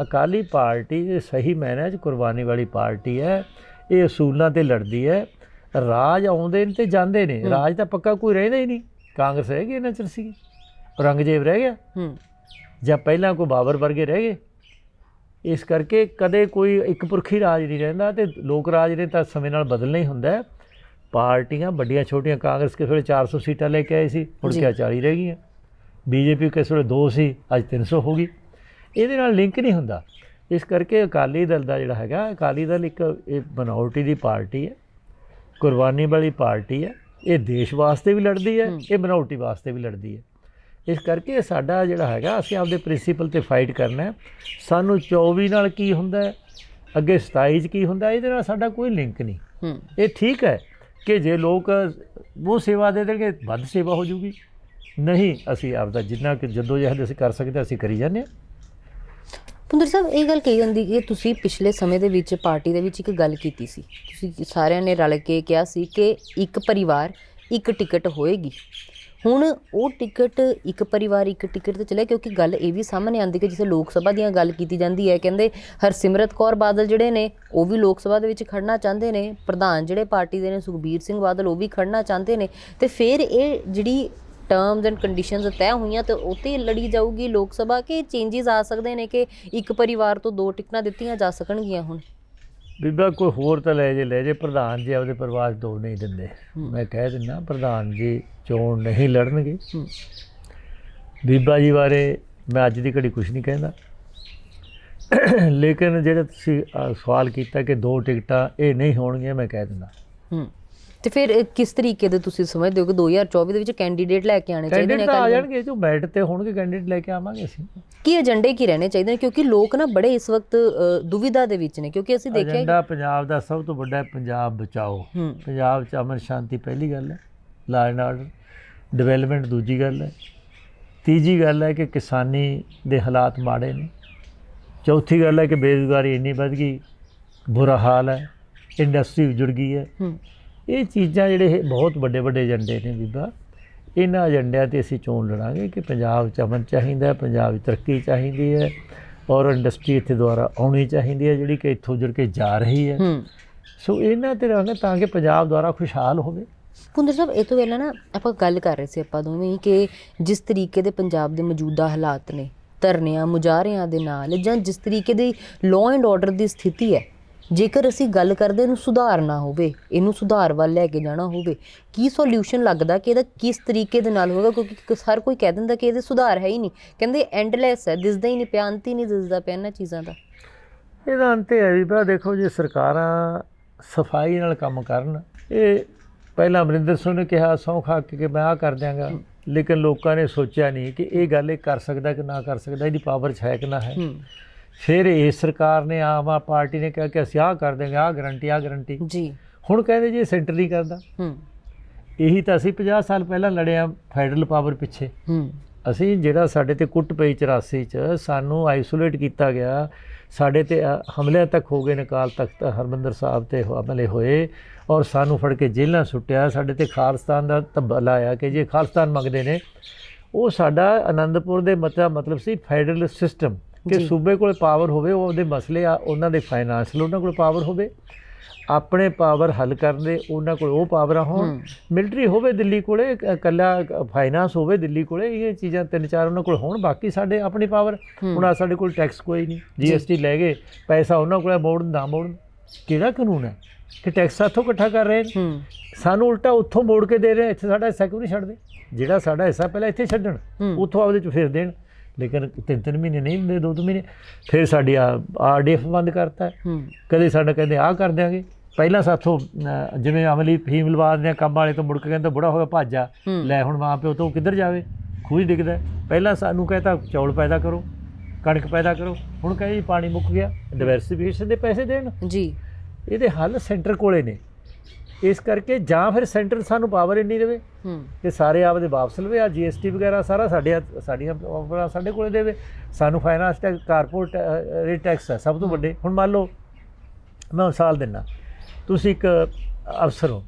[SPEAKER 2] ਅਕਾਲੀ ਪਾਰਟੀ ਇਹ ਸਹੀ ਮਾਇਨੇ 'ਚ ਕੁਰਬਾਨੀ ਵਾਲੀ ਪਾਰਟੀ ਹੈ ਇਹ ਅਸੂਲਾਂ ਤੇ ਲੜਦੀ ਹੈ। ਰਾਜ ਆਉਂਦੇ ਨੇ ਤੇ ਜਾਂਦੇ ਨੇ। ਰਾਜ ਤਾਂ ਪੱਕਾ ਕੋਈ ਰਹਿੰਦਾ ਹੀ ਨਹੀਂ। ਕਾਂਗਰਸ ਰਹਿ ਗਈ ਇਹਨਾਂ ਚਿਰ ਸੀ ਔਰੰਗਜ਼ੇਬ ਰਹਿ ਗਿਆ।
[SPEAKER 1] ਹੂੰ।
[SPEAKER 2] ਜਾਂ ਪਹਿਲਾਂ ਕੋਈ ਬਾਬਰ ਵਰਗੇ ਰਹਿ ਗਏ। ਇਸ ਕਰਕੇ ਕਦੇ ਕੋਈ ਇੱਕ ਪੁਰਖੀ ਰਾਜ ਨਹੀਂ ਰਹਿੰਦਾ ਤੇ ਲੋਕ ਰਾਜ ਨੇ ਤਾਂ ਸਮੇਂ ਨਾਲ ਬਦਲਣਾ ਹੀ ਹੁੰਦਾ ਹੈ। ਪਾਰਟੀਆਂ ਵੱਡੀਆਂ ਛੋਟੀਆਂ ਕਾਂਗਰਸ ਕਿਸੇ ਵੇਲੇ 400 ਸੀਟਾਂ ਲੈ ਕੇ ਆਈ ਸੀ। ਹੁਣ। ਕਿਆ 40 ਰਹਿ ਗਈਆਂ। ਬੀਜੇਪੀ ਕਿਸੇ ਵੇਲੇ 2 ਸੀ ਅੱਜ 300 ਹੋ ਗਈ। ਇਹਦੇ ਨਾਲ ਲਿੰਕ ਨਹੀਂ ਹੁੰਦਾ। ਇਸ ਕਰਕੇ ਅਕਾਲੀ ਦਲ ਦਾ ਜਿਹੜਾ ਹੈਗਾ ਅਕਾਲੀ ਦਲ ਇੱਕ ਇਹ ਬਨਾਵਟੀ ਦੀ ਪਾਰਟੀ ਹੈ ਕੁਰਬਾਨੀ ਵਾਲੀ ਪਾਰਟੀ ਹੈ ਇਹ ਦੇਸ਼ ਵਾਸਤੇ ਵੀ ਲੜਦੀ ਹੈ। ਇਹ ਬਨਾਵਟੀ ਵਾਸਤੇ ਵੀ ਲੜਦੀ ਹੈ। ਇਸ ਕਰਕੇ ਸਾਡਾ ਜਿਹੜਾ ਹੈਗਾ ਅਸੀਂ ਆਪਦੇ ਪ੍ਰਿੰਸੀਪਲ ਤੇ ਫਾਈਟ ਕਰਨਾ ਹੈ। ਸਾਨੂੰ 24 ਨਾਲ ਕੀ ਹੁੰਦਾ ਅੱਗੇ 27 ਚ ਕੀ ਹੁੰਦਾ ਇਹਦੇ ਨਾਲ ਸਾਡਾ ਕੋਈ ਲਿੰਕ ਨਹੀਂ। ਇਹ ਠੀਕ ਹੈ ਕਿ ਜੇ ਲੋਕ ਉਹ ਸੇਵਾ ਦੇ ਦੇਣਗੇ ਵੱਧ ਸੇਵਾ ਹੋ ਜੂਗੀ। ਨਹੀਂ, ਅਸੀਂ ਆਪਦਾ ਜਿੰਨਾ ਕਿ ਜਦੋਂ ਜਹਦ ਅਸੀਂ ਕਰ ਸਕਦੇ ਅਸੀਂ ਕਰੀ ਜਾਂਦੇ ਹਾਂ।
[SPEAKER 1] ਪੁੰਦਰ ਸਾਹਿਬ, ਇਹ ਗੱਲ ਕਹੀ ਜਾਂਦੀ ਕਿ ਤੁਸੀਂ ਪਿਛਲੇ ਸਮੇਂ ਦੇ ਵਿੱਚ ਪਾਰਟੀ ਦੇ ਵਿੱਚ ਇੱਕ ਗੱਲ ਕੀਤੀ ਸੀ। ਤੁਸੀਂ ਸਾਰਿਆਂ ਨੇ ਰਲ ਕੇ ਕਿਹਾ ਸੀ ਕਿ ਇੱਕ ਪਰਿਵਾਰ ਇੱਕ ਟਿਕਟ ਹੋਏਗੀ। ਹੁਣ ਉਹ ਟਿਕਟ, ਇੱਕ ਪਰਿਵਾਰ ਇੱਕ ਟਿਕਟ ਤੇ ਚਲੇ ਕਿਉਂਕਿ ਗੱਲ ਇਹ ਵੀ ਸਾਹਮਣੇ ਆਉਂਦੀ ਕਿ ਜਿਵੇਂ ਲੋਕ ਸਭਾ ਦੀਆਂ ਗੱਲ ਕੀਤੀ ਜਾਂਦੀ ਹੈ, ਕਹਿੰਦੇ ਹਰਸਿਮਰਤ ਕੌਰ ਬਾਦਲ ਜਿਹੜੇ ਨੇ, ਉਹ ਵੀ ਲੋਕ ਸਭਾ ਦੇ ਵਿੱਚ ਖੜਨਾ ਚਾਹੁੰਦੇ ਨੇ। ਪ੍ਰਧਾਨ ਜਿਹੜੇ ਪਾਰਟੀ ਦੇ ਨੇ, ਸੁਖਬੀਰ ਸਿੰਘ ਬਾਦਲ, ਉਹ ਵੀ ਖੜਨਾ ਚਾਹੁੰਦੇ ਨੇ। ਤੇ ਫਿਰ ਇਹ ਜਿਹੜੀ ਟਰਮਸ ਐਂਡ ਕੰਡੀਸ਼ਨਸ ਤੈਅ ਹੋਈਆਂ ਤੇ ਉਤੇ ਲੜੀ ਜਾਊਗੀ ਲੋਕ ਸਭਾ ਕਿ ਚੇਂਜਸ ਆ ਸਕਦੇ ਨੇ ਕਿ ਇੱਕ ਪਰਿਵਾਰ ਤੋਂ ਦੋ ਟਿਕਟਾਂ ਦਿੱਤੀਆਂ ਜਾ ਸਕਣਗੀਆਂ ਹੁਣ?
[SPEAKER 2] ਬੀਬਾ ਕੋਈ ਹੋਰ ਤਾਂ ਲੈ ਜੇ ਲੈ ਜੇ। ਪ੍ਰਧਾਨ ਜੀ ਆਪਦੇ ਪਰਿਵਾਰ ਦੋ ਨਹੀਂ ਦਿੰਦੇ। ਮੈਂ ਕਹਿ ਦਿੰਦਾ ਪ੍ਰਧਾਨ ਜੀ ਚੋਣ ਨਹੀਂ ਲੜਨਗੇ। ਬੀਬਾ ਜੀ ਬਾਰੇ ਮੈਂ ਅੱਜ ਦੀ ਘੜੀ ਕੁਝ ਨਹੀਂ ਕਹਿੰਦਾ। ਲੇਕਿਨ ਜਿਹੜੇ ਤੁਸੀਂ ਸਵਾਲ ਕੀਤਾ ਕਿ ਦੋ ਟਿਕਟਾਂ ਇਹ ਨਹੀਂ ਹੋਣਗੀਆਂ ਮੈਂ ਕਹਿ ਦਿੰਦਾ।
[SPEAKER 1] ਹੂੰ। ਤੇ ਫਿਰ ਕਿਸ ਤਰੀਕੇ ਦੇ ਤੁਸੀਂ ਸਮਝਦੇ ਹੋ ਕਿ 2024 ਦੇ ਵਿੱਚ ਕੈਂਡੀਡੇਟ ਲੈ ਕੇ ਆਣੇ ਚਾਹੀਦੇ ਨੇ
[SPEAKER 2] ਕੈਂਡੀਡੇਟ ਆ? ਜਾਣਗੇ ਜੋ ਮੈਰਿਟ ਤੇ ਹੋਣਗੇ ਕੈਂਡੀਡੇਟ ਲੈ ਕੇ ਆਵਾਂਗੇ ਅਸੀਂ।
[SPEAKER 1] ਕੀ ਏਜੰਡੇ ਕੀ ਰਹਿਣੇ ਚਾਹੀਦੇ ਨੇ? ਕਿਉਂਕਿ ਲੋਕ ਨਾ ਬੜੇ ਇਸ ਵਕਤ ਦੁਵਿਧਾ ਦੇ ਵਿੱਚ ਨੇ ਕਿਉਂਕਿ ਅਸੀਂ ਦੇਖਿਆ
[SPEAKER 2] ਏਜੰਡਾ ਪੰਜਾਬ ਦਾ ਸਭ ਤੋਂ ਵੱਡਾ ਹੈ ਪੰਜਾਬ ਬਚਾਓ। ਪੰਜਾਬ 'ਚ ਅਮਨ ਸ਼ਾਂਤੀ ਪਹਿਲੀ ਗੱਲ ਹੈ ਲਾਅ ਐਂਡ ਆਰਡਰ ਡਿਵੈਲਪਮੈਂਟ ਦੂਜੀ ਗੱਲ ਹੈ। ਤੀਜੀ ਗੱਲ ਹੈ ਕਿ ਕਿਸਾਨੀ ਦੇ ਹਾਲਾਤ ਮਾੜੇ ਨੇ। ਚੌਥੀ ਗੱਲ ਹੈ ਕਿ ਬੇਰੁਜ਼ਗਾਰੀ ਇੰਨੀ ਵੱਧ ਗਈ ਬੁਰਾ ਹਾਲ ਹੈ। ਇੰਡਸਟਰੀ ਉਜੜ ਗਈ ਹੂੰ। ਇਹ ਚੀਜ਼ਾਂ ਜਿਹੜੇ ਇਹ ਬਹੁਤ ਵੱਡੇ ਵੱਡੇ ਏਜੰਡੇ ਨੇ ਬੀਬਾ। ਇਹਨਾਂ ਏਜੰਡਿਆਂ ਤੇ ਅਸੀਂ ਚੋਣ ਲੜਾਂਗੇ ਕਿ ਪੰਜਾਬ 'ਚ ਅਮਨ ਚਾਹੀਦਾ ਹੈ ਪੰਜਾਬ 'ਚ ਤਰੱਕੀ ਚਾਹੀਦੀ ਹੈ ਔਰ ਇੰਡਸਟਰੀ ਇੱਥੇ ਦੁਆਰਾ ਆਉਣੀ ਚਾਹੀਦੀ ਹੈ ਜਿਹੜੀ ਕਿ ਇੱਥੋਂ ਜੁੜ ਕੇ ਜਾ ਰਹੀ ਹੈ। ਸੋ ਇਹਨਾਂ ਤੇ ਰਹਾਂਗੇ ਤਾਂ ਕਿ ਪੰਜਾਬ ਦੁਆਰਾ ਖੁਸ਼ਹਾਲ ਹੋਵੇ।
[SPEAKER 1] ਪੁੰਦਰ ਸਾਹਿਬ ਇਹ ਤੋਂ ਪਹਿਲਾਂ ਨਾ ਆਪਾਂ ਗੱਲ ਕਰ ਰਹੇ ਸੀ ਆਪਾਂ ਦੋਵੇਂ ਕਿ ਜਿਸ ਤਰੀਕੇ ਦੇ ਪੰਜਾਬ ਦੇ ਮੌਜੂਦਾ ਹਾਲਾਤ ਨੇ ਧਰਨਿਆਂ ਮੁਜ਼ਾਹਰਿਆਂ ਦੇ ਨਾਲ ਜਾਂ ਜਿਸ ਤਰੀਕੇ ਦੀ ਲਾਅ ਐਂਡ ਆਰਡਰ ਦੀ ਸਥਿਤੀ ਹੈ ਜੇਕਰ ਅਸੀਂ ਗੱਲ ਕਰਦੇ ਇਹਨੂੰ ਸੁਧਾਰਨਾ ਹੋਵੇ ਇਹਨੂੰ ਸੁਧਾਰ ਵੱਲ ਲੈ ਕੇ ਜਾਣਾ ਹੋਵੇ ਕੀ ਸੋਲੂਸ਼ਨ ਲੱਗਦਾ ਕਿ ਇਹਦਾ ਕਿਸ ਤਰੀਕੇ ਦੇ ਨਾਲ ਹੋਵੇਗਾ ਕਿਉਂਕਿ ਹਰ ਕੋਈ ਕਹਿ ਦਿੰਦਾ ਕਿ ਇਹਦੇ ਸੁਧਾਰ ਹੈ ਹੀ ਨਹੀਂ। ਕਹਿੰਦੇ ਐਂਡਲੈਸ ਹੈ ਦਿਸਦਾ ਹੀ ਨਹੀਂ ਪਿਆ ਅੰਤ ਹੀ ਨਹੀਂ ਦਿਸਦਾ ਪਿਆ ਇਹਨਾਂ ਚੀਜ਼ਾਂ ਦਾ।
[SPEAKER 2] ਇਹਦਾ ਅੰਤ ਹੈ ਵੀ ਭਰਾ ਦੇਖੋ ਜੇ ਸਰਕਾਰਾਂ ਸਫ਼ਾਈ ਨਾਲ ਕੰਮ ਕਰਨ ਇਹ ਪਹਿਲਾਂ ਅਮਰਿੰਦਰ ਸਿੰਘ ਨੇ ਕਿਹਾ ਸਹੁੰ ਖਾ ਕੇ ਮੈਂ ਆਹ ਕਰ ਦਿਆਂਗਾ। ਲੇਕਿਨ ਲੋਕਾਂ ਨੇ ਸੋਚਿਆ ਨਹੀਂ ਕਿ ਇਹ ਗੱਲ ਇਹ ਕਰ ਸਕਦਾ ਕਿ ਨਾ ਕਰ ਸਕਦਾ ਇਹਦੀ ਪਾਵਰ 'ਚ ਹੈ ਕਿ ਨਾ ਹੂੰ। ਫਿਰ ਇਸ ਸਰਕਾਰ ਨੇ ਆਮ ਆਦਮੀ ਪਾਰਟੀ ਨੇ ਕਿਹਾ ਕਿ ਅਸੀਂ ਆਹ ਕਰ ਦਿਆਂਗੇ ਆਹ ਗਰੰਟੀ ਆਹ ਗਰੰਟੀ
[SPEAKER 1] ਜੀ।
[SPEAKER 2] ਹੁਣ ਕਹਿੰਦੇ ਜੀ ਸੈਂਟਰ ਨਹੀਂ ਕਰਦਾ।
[SPEAKER 1] ਹੂੰ।
[SPEAKER 2] ਇਹੀ ਤਾਂ ਅਸੀਂ 50 ਸਾਲ ਪਹਿਲਾਂ ਲੜੇ ਆ ਫੈਡਰਲ ਪਾਵਰ ਪਿੱਛੇ।
[SPEAKER 1] ਹੂੰ।
[SPEAKER 2] ਅਸੀਂ ਜਿਹੜਾ ਸਾਡੇ ਤੇ ਕੁੱਟ ਪਈ 84 ਚ ਸਾਨੂੰ ਆਈਸੋਲੇਟ ਕੀਤਾ ਗਿਆ। ਸਾਡੇ ਤੇ ਅ, ਹਮਲਿਆਂ ਤੱਕ ਹੋ ਗਏ ਨੇ ਅਕਾਲ ਤਖਤ ਹਰਮੰਦਰ ਸਾਹਿਬ ਤੇ ਹਮਲੇ ਹੋਏ ਔਰ ਸਾਨੂੰ ਫੜ ਕੇ ਜੇਲ੍ਹਾਂ ਸੁੱਟਿਆ। ਸਾਡੇ ਤੇ ਖਾਲਸਤਾਨ ਦਾ ਧੱਬਾ ਲਾਇਆ ਕਿ ਜੇ ਖਾਲਸਤਾਨ ਮੰਗਦੇ ਨੇ। ਉਹ ਸਾਡਾ ਆਨੰਦਪੁਰ ਦੇ ਮਤਲਬ ਮਤਲਬ ਸੀ ਫੈਡਰਲ ਸਿਸਟਮ ਕਿ। ਸੂਬੇ ਕੋਲ ਪਾਵਰ ਹੋਵੇ ਉਹ ਉਹਦੇ ਮਸਲੇ ਆ ਉਹਨਾਂ ਦੇ ਫਾਈਨਾਂਸ਼ਲ ਉਹਨਾਂ ਕੋਲ ਪਾਵਰ ਹੋਵੇ ਆਪਣੇ ਪਾਵਰ ਹੱਲ ਕਰਨ ਦੇ ਉਹਨਾਂ ਕੋਲ ਉਹ ਪਾਵਰਾਂ ਹੋਣ। ਮਿਲਟਰੀ ਹੋਵੇ ਦਿੱਲੀ ਕੋਲੇ ਇਕ- ਇਕੱਲਾ ਫਾਈਨਾਂਸ ਹੋਵੇ ਦਿੱਲੀ ਕੋਲੇ ਇਹ ਚੀਜ਼ਾਂ ਤਿੰਨ ਚਾਰ ਉਹਨਾਂ ਕੋਲ ਹੋਣ ਬਾਕੀ ਸਾਡੇ ਆਪਣੀ ਪਾਵਰ। ਹੁਣ ਆਹ ਸਾਡੇ ਕੋਲ ਟੈਕਸ ਕੋਈ ਨਹੀਂ। ਜੀਐਸਟੀ ਲੈ ਗਏ ਪੈਸਾ ਉਹਨਾਂ ਕੋਲ ਮੋੜਨ ਨਾ ਮੋੜਨ ਕਿਹੜਾ ਕਾਨੂੰਨ ਹੈ? ਕਿ ਟੈਕਸ ਸਾਥੋਂ ਇਕੱਠਾ ਕਰ ਰਹੇ ਨੇ। ਸਾਨੂੰ ਉਲਟਾ ਉੱਥੋਂ ਮੋੜ ਕੇ ਦੇ ਰਹੇ ਇੱਥੇ ਸਾਡਾ ਹਿੱਸਾ ਕਿਉਂ ਨਹੀਂ ਛੱਡਦੇ? ਜਿਹੜਾ ਸਾਡਾ ਹਿੱਸਾ ਪਹਿਲਾਂ ਇੱਥੇ ਛੱਡਣ। ਉੱਥੋਂ ਆਪਦੇ ਚ ਫਿਰ ਦੇਣ। ਲੇਕਿਨ ਤਿੰਨ ਤਿੰਨ ਮਹੀਨੇ ਨਹੀਂ ਦਿੰਦੇ ਦੋ ਦੋ ਮਹੀਨੇ ਫਿਰ ਸਾਡੀ ਆਰਡੀਐਫ ਬੰਦ ਕਰਤਾ। ਕਦੇ ਸਾਡਾ ਕਹਿੰਦੇ ਆਹ ਕਰ ਦਿਆਂਗੇ। ਪਹਿਲਾਂ ਸਾਥੋਂ ਜਿਵੇਂ ਅਮਲੀ ਫੀਮ ਲਵਾ ਦਿੰਦੇ ਆ ਕੰਮ ਵਾਲੇ ਤੋਂ ਮੁੜ ਕੇ ਕਹਿੰਦਾ ਬੁੜਾ ਹੋ ਗਿਆ ਭਾਜਾ। ਲੈ ਹੁਣ ਮਾਂ ਪਿਓ ਤੋਂ ਕਿੱਧਰ ਜਾਵੇ? ਖੂਜ ਦਿਖਦਾ ਹੈ। ਪਹਿਲਾਂ ਸਾਨੂੰ ਕਹਿੰਦਾ ਚੌਲ ਪੈਦਾ ਕਰੋ ਕਣਕ ਪੈਦਾ ਕਰੋ। ਹੁਣ ਕਹੇ ਪਾਣੀ ਮੁੱਕ ਗਿਆ ਡਿਵਰਸਿਫਿਕੇਸ਼ਨ ਦੇ ਪੈਸੇ ਦੇਣ।
[SPEAKER 1] ਜੀ।
[SPEAKER 2] ਇਹਦੇ ਹੱਲ ਸੈਂਟਰ ਕੋਲੇ ਨੇ। ਇਸ ਕਰਕੇ ਜਾਂ ਫਿਰ ਸੈਂਟਰ ਸਾਨੂੰ ਪਾਵਰ ਇੰਨੀ ਦੇਵੇ
[SPEAKER 1] ਹੂੰ।
[SPEAKER 2] ਕਿ ਸਾਰੇ ਆਪਦੇ ਵਾਪਸ ਲਵੇ ਆ ਜੀਐਸਟੀ ਵਗੈਰਾ ਸਾਰਾ ਸਾਡੇ ਸਾਡੀਆਂ ਪਾਵਰਾਂ ਸਾਡੇ ਕੋਲੇ ਦੇਵੇ। ਸਾਨੂੰ finance tax corporate rate tax ਹੈ ਸਭ ਤੋਂ ਵੱਡੇ। ਹੁਣ ਮੰਨ ਲਓ ਮੈਂ ਮਿਸਾਲ ਦਿੰਦਾ ਤੁਸੀਂ ਇੱਕ ਅਫਸਰ ਹੋ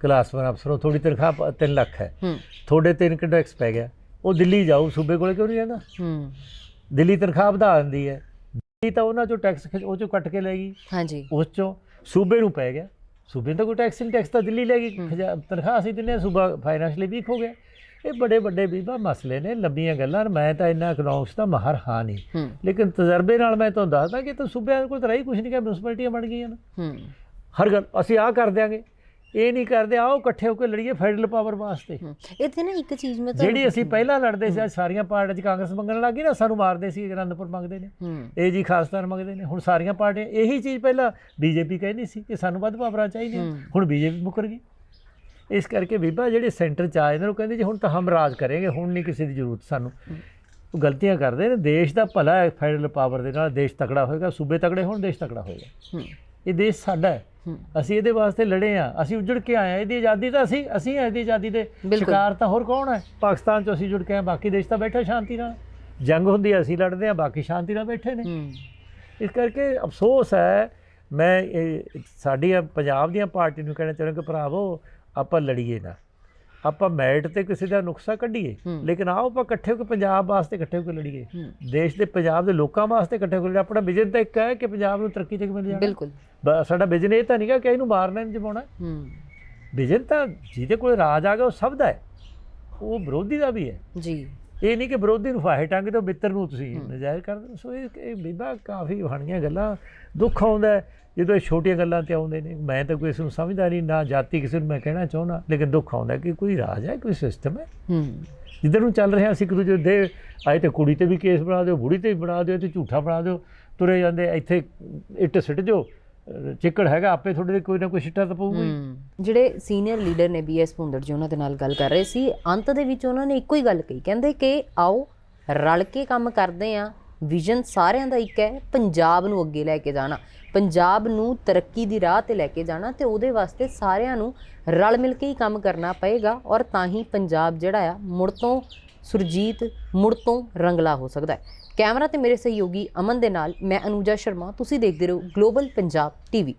[SPEAKER 2] ਕਲਾਸ 1 ਅਫਸਰ ਹੋ ਤੁਹਾਡੀ ਤਨਖਾਹ 3 ਲੱਖ ਹੈ।
[SPEAKER 1] ਹੂੰ।
[SPEAKER 2] ਤੁਹਾਡੇ ਤੇ ਇਨਕਮ ਟੈਕਸ ਪੈ ਗਿਆ। ਉਹ ਦਿੱਲੀ ਜਾਊ ਸੂਬੇ ਕੋਲੇ ਕਿਉਂ ਨਹੀਂ ਜਾਂਦਾ
[SPEAKER 1] ਹੂੰ।
[SPEAKER 2] ਦਿੱਲੀ ਤਨਖਾਹ ਵਧਾ ਦਿੰਦੀ ਹੈ। ਦਿੱਲੀ ਤਾਂ ਉਹਨਾਂ ਚੋਂ ਟੈਕਸ ਉਹ ਚੋਂ ਕੱਟ ਕੇ ਲੈ ਗਈ।
[SPEAKER 1] ਹਾਂਜੀ।
[SPEAKER 2] ਉਸ ਚੋਂ ਸੂਬੇ ਨੂੰ ਪੈ ਗਿਆ। ਸੂਬੇ ਤਾਂ ਕੋਈ ਟੈਕਸ ਨਹੀਂ ਟੈਕਸ ਤਾਂ ਦਿੱਲੀ ਲੈ ਗਈ ਤਨਖਾਹ ਅਸੀਂ ਹਾਂ ਸੂਬਾ ਫਾਈਨੈਂਸ਼ਲੀ ਵੀਕ ਹੋ ਗਿਆ। ਇਹ ਬੜੇ ਵੱਡੇ ਬੀਬਾ ਮਸਲੇ ਨੇ ਲੰਬੀਆਂ ਗੱਲਾਂ ਮੈਂ ਤਾਂ ਇੰਨਾ ਇਕਨੋਮਿਕਸ ਦਾ ਮਾਹਰ ਹਾਂ ਨਹੀਂ। ਲੇਕਿਨ ਤਜਰਬੇ ਨਾਲ ਮੈਂ ਤੁਹਾਨੂੰ ਦੱਸਦਾ ਕਿ ਤਾਂ ਸੂਬਿਆਂ ਕੋਲ ਤਾਂ ਰਹੀ ਕੁਝ ਨਹੀਂ ਕਿ ਮਿਊਨਿਸਪੈਲਿਟੀਆਂ ਬਣ ਗਈਆਂ ਨੇ। ਹਰ ਗੱਲ ਅਸੀਂ ਆਹ ਕਰ ਦਿਆਂਗੇ। ਇਹ ਨਹੀਂ ਕਰਦੇ ਆਓ ਇਕੱਠੇ ਹੋ ਕੇ ਲੜੀਏ ਫੈਡਰਲ ਪਾਵਰ ਵਾਸਤੇ।
[SPEAKER 1] ਇੱਥੇ ਨਾ ਇੱਕ ਚੀਜ਼ ਮੈਂ
[SPEAKER 2] ਜਿਹੜੀ ਅਸੀਂ ਪਹਿਲਾਂ ਲੜਦੇ ਸੀ ਸਾਰੀਆਂ ਪਾਰਟੀਆਂ 'ਚ ਕਾਂਗਰਸ ਮੰਗਣ ਲੱਗੀ ਨਾ ਸਾਨੂੰ ਮਾਰਦੇ ਸੀ ਅਨੰਦਪੁਰ ਮੰਗਦੇ ਨੇ। ਇਹ ਜੀ ਖਾਸਦਾਰ ਮੰਗਦੇ ਨੇ ਹੁਣ ਸਾਰੀਆਂ ਪਾਰਟੀਆਂ ਇਹੀ ਚੀਜ਼ ਪਹਿਲਾਂ ਬੀਜੇਪੀ ਕਹਿੰਦੀ ਸੀ ਕਿ ਸਾਨੂੰ ਵੱਧ ਪਾਵਰਾਂ ਚਾਹੀਦੀਆਂ। ਹੁਣ ਬੀਜੇਪੀ ਮੁਕਰ ਗਈ। ਇਸ ਕਰਕੇ ਬੀਬਾ ਜਿਹੜੇ ਸੈਂਟਰ ਚ ਆਏ ਨੇ ਉਹ ਕਹਿੰਦੇ ਜੀ ਹੁਣ ਤਾਂ ਹਮ ਰਾਜ ਕਰਾਂਗੇ ਹੁਣ ਨਹੀਂ ਕਿਸੇ ਦੀ ਜ਼ਰੂਰਤ ਸਾਨੂੰ। ਉਹ ਗਲਤੀਆਂ ਕਰਦੇ ਨੇ ਦੇਸ਼ ਦਾ ਭਲਾ ਹੈ ਫੈਡਰਲ ਪਾਵਰ ਦੇ ਨਾਲ ਦੇਸ਼ ਤਕੜਾ ਹੋਏਗਾ ਸੂਬੇ ਤਕੜੇ ਹੋਣ ਦੇਸ਼ ਤਕੜਾ ਹੋਏਗਾ। ਇਹ ਦੇਸ਼ ਸਾਡਾ ਹੂੰ। ਅਸੀਂ ਇਹਦੇ ਵਾਸਤੇ ਲੜੇ ਆ। ਅਸੀਂ ਉੱਜੜ ਕੇ ਆਏ ਆ। ਇਹਦੀ ਆਜ਼ਾਦੀ ਤਾਂ ਅਸੀਂ ਅਸੀਂ ਆ ਇਹਦੀ ਆਜ਼ਾਦੀ ਦੇ। ਸ਼ਿਕਾਰ ਤਾਂ ਹੋਰ ਕੌਣ ਹੈ ਪਾਕਿਸਤਾਨ ਚ ਅਸੀਂ ਜੁੜ ਕੇ ਆਏ ਬਾਕੀ ਦੇਸ਼ ਤਾਂ ਬੈਠੇ ਸ਼ਾਂਤੀ ਨਾਲ। ਜੰਗ ਹੁੰਦੀ ਅਸੀਂ ਲੜਦੇ ਆ ਬਾਕੀ ਸ਼ਾਂਤੀ ਨਾਲ ਬੈਠੇ ਨੇ। ਇਸ ਕਰਕੇ ਅਫਸੋਸ ਹੈ ਮੈਂ ਇਹ ਸਾਡੀ ਪੰਜਾਬ ਦੀਆਂ ਪਾਰਟੀ ਨੂੰ ਕਹਿਣਾ ਚਾਹੁੰਦਾ ਕਿ ਭਰਾਵੋ ਆਪਾਂ ਲੜੀਏ ਨਾ। ਆਪਾਂ ਮੈਰਿਟ ਤੇ ਕਿਸੇ ਦਾ ਨੁਕਸਾ ਕੱਢੀਏ। ਲੇਕਿਨ ਆਓ ਆਪਾਂ ਇਕੱਠੇ ਹੋ ਕੇ ਪੰਜਾਬ ਵਾਸਤੇ ਇਕੱਠੇ ਹੋ ਕੇ ਲੜੀਏ। ਦੇਸ਼ ਦੇ ਪੰਜਾਬ ਦੇ ਲੋਕਾਂ ਵਾਸਤੇ ਇਕੱਠੇ ਹੋ ਕੇ ਲੜੀਏ। ਆਪਣਾ ਵਿਜ਼ਨ ਤਾਂ ਇੱਕ ਹੈ ਕਿ ਪੰਜਾਬ ਨੂੰ ਤਰੱਕੀ ਤੇ ਕਿਵੇਂ ਲਿਜਾਣਾ
[SPEAKER 1] ਬਿਲਕੁਲ।
[SPEAKER 2] ਸਾਡਾ ਵਿਜ਼ਨ ਇਹ ਤਾਂ ਨਹੀਂਗਾ ਕਿ ਇਹਨੂੰ ਮਾਰਨਾ ਨਹੀਂ ਜਮਾਉਣਾ। ਵਿਜ਼ਨ ਤਾਂ ਜਿਹਦੇ ਕੋਲ ਰਾਜ ਆ ਗਿਆ ਉਹ ਸਭ ਦਾ ਹੈ। ਉਹ ਵਿਰੋਧੀ ਦਾ ਵੀ ਹੈ।
[SPEAKER 1] ਜੀ।
[SPEAKER 2] ਇਹ ਨਹੀਂ ਕਿ ਵਿਰੋਧੀ ਨੂੰ ਫਾਹੇ ਟੰਗ ਦਿਓ ਮਿੱਤਰ ਨੂੰ ਤੁਸੀਂ ਨਜਾਇਜ਼ ਕਰ ਦਿਓ। ਸੋ ਇਹ ਬੀਬਾ ਕਾਫੀ ਬਣੀਆਂ ਗੱਲਾਂ ਦੁੱਖ ਆਉਂਦਾ ਹੈ। ਜਦੋਂ ਇਹ ਛੋਟੀਆਂ ਗੱਲਾਂ ਤੇ ਆਉਂਦੇ ਨੇ ਮੈਂ ਤਾਂ ਕੋਈ ਇਸ ਨੂੰ ਸਮਝਦਾ ਨਹੀਂ ਨਾ ਜਾਤੀ ਕਿਸੇ ਨੂੰ ਮੈਂ ਕਹਿਣਾ ਚਾਹੁੰਦਾ ਲੇਕਿਨ ਦੁੱਖ ਆਉਂਦਾ ਕਿ ਕੋਈ ਰਾਜ ਹੈ ਕੋਈ ਸਿਸਟਮ ਹੈ।
[SPEAKER 1] ਹੂੰ।
[SPEAKER 2] ਜਿੱਧਰ ਨੂੰ ਚੱਲ ਰਿਹਾ ਅਸੀਂ ਇੱਕ ਦੂਜੇ ਦੇ ਆਏ ਤੇ ਕੁੜੀ ਤੇ ਵੀ ਕੇਸ ਬਣਾ ਦਿਓ ਬੁੜੀ ਤੇ ਵੀ ਬਣਾ ਦਿਓ ਤੇ ਝੂਠਾ ਬਣਾ ਦਿਓ ਤੁਰੇ ਜਾਂਦੇ ਇੱਥੇ ਇੱਟ ਸਿੱਟ ਜੋ ਚਿੱਕੜ ਹੈਗਾ ਆਪੇ ਤੁਹਾਡੇ ਤੇ ਕੋਈ ਨਾ ਕੋਈ ਸਿੱਟਾ ਤਾਂ ਪਊਗਾ
[SPEAKER 1] ਜਿਹੜੇ ਸੀਨੀਅਰ ਲੀਡਰ ਨੇ ਬੀਐਸ ਭੁੰਦੜ ਜੀ ਉਹਨਾਂ ਦੇ ਨਾਲ ਗੱਲ ਕਰ ਰਹੇ ਸੀ ਅੰਤ ਦੇ ਵਿੱਚ ਉਹਨਾਂ ਨੇ ਇੱਕੋ ਹੀ ਗੱਲ ਕਹੀ ਕਹਿੰਦੇ ਕਿ ਆਓ ਰਲ ਕੇ ਕੰਮ ਕਰਦੇ ਆ ਵਿਜ਼ਨ ਸਾਰਿਆਂ ਦਾ ਇੱਕ ਹੈ ਪੰਜਾਬ ਨੂੰ ਅੱਗੇ ਲੈ ਕੇ ਜਾਣਾ। ਪੰਜਾਬ ਨੂੰ ਤਰੱਕੀ ਦੀ ਰਾਹ ਤੇ ਲੈ ਕੇ ਜਾਣਾ ਤੇ ਉਹਦੇ ਵਾਸਤੇ ਸਾਰਿਆਂ ਨੂੰ ਰਲ ਮਿਲ ਕੇ ਹੀ ਕੰਮ ਕਰਨਾ ਪਏਗਾ ਔਰ ਤਾਂ ਹੀ ਪੰਜਾਬ ਜਿਹੜਾ ਆ, ਮੁੜ ਤੋਂ ਸੁਰਜੀਤ, ਮੁੜ ਤੋਂ ਰੰਗਲਾ ਹੋ ਸਕਦਾ ਹੈ। ਕੈਮਰਾ ਤੇ ਮੇਰੇ ਸਹਿਯੋਗੀ ਅਮਨ ਦੇ ਨਾਲ ਮੈਂ ਅਨੂਜਾ ਸ਼ਰਮਾ, ਤੁਸੀਂ ਦੇਖਦੇ ਰਹੋ ਗਲੋਬਲ ਪੰਜਾਬ ਟੀਵੀ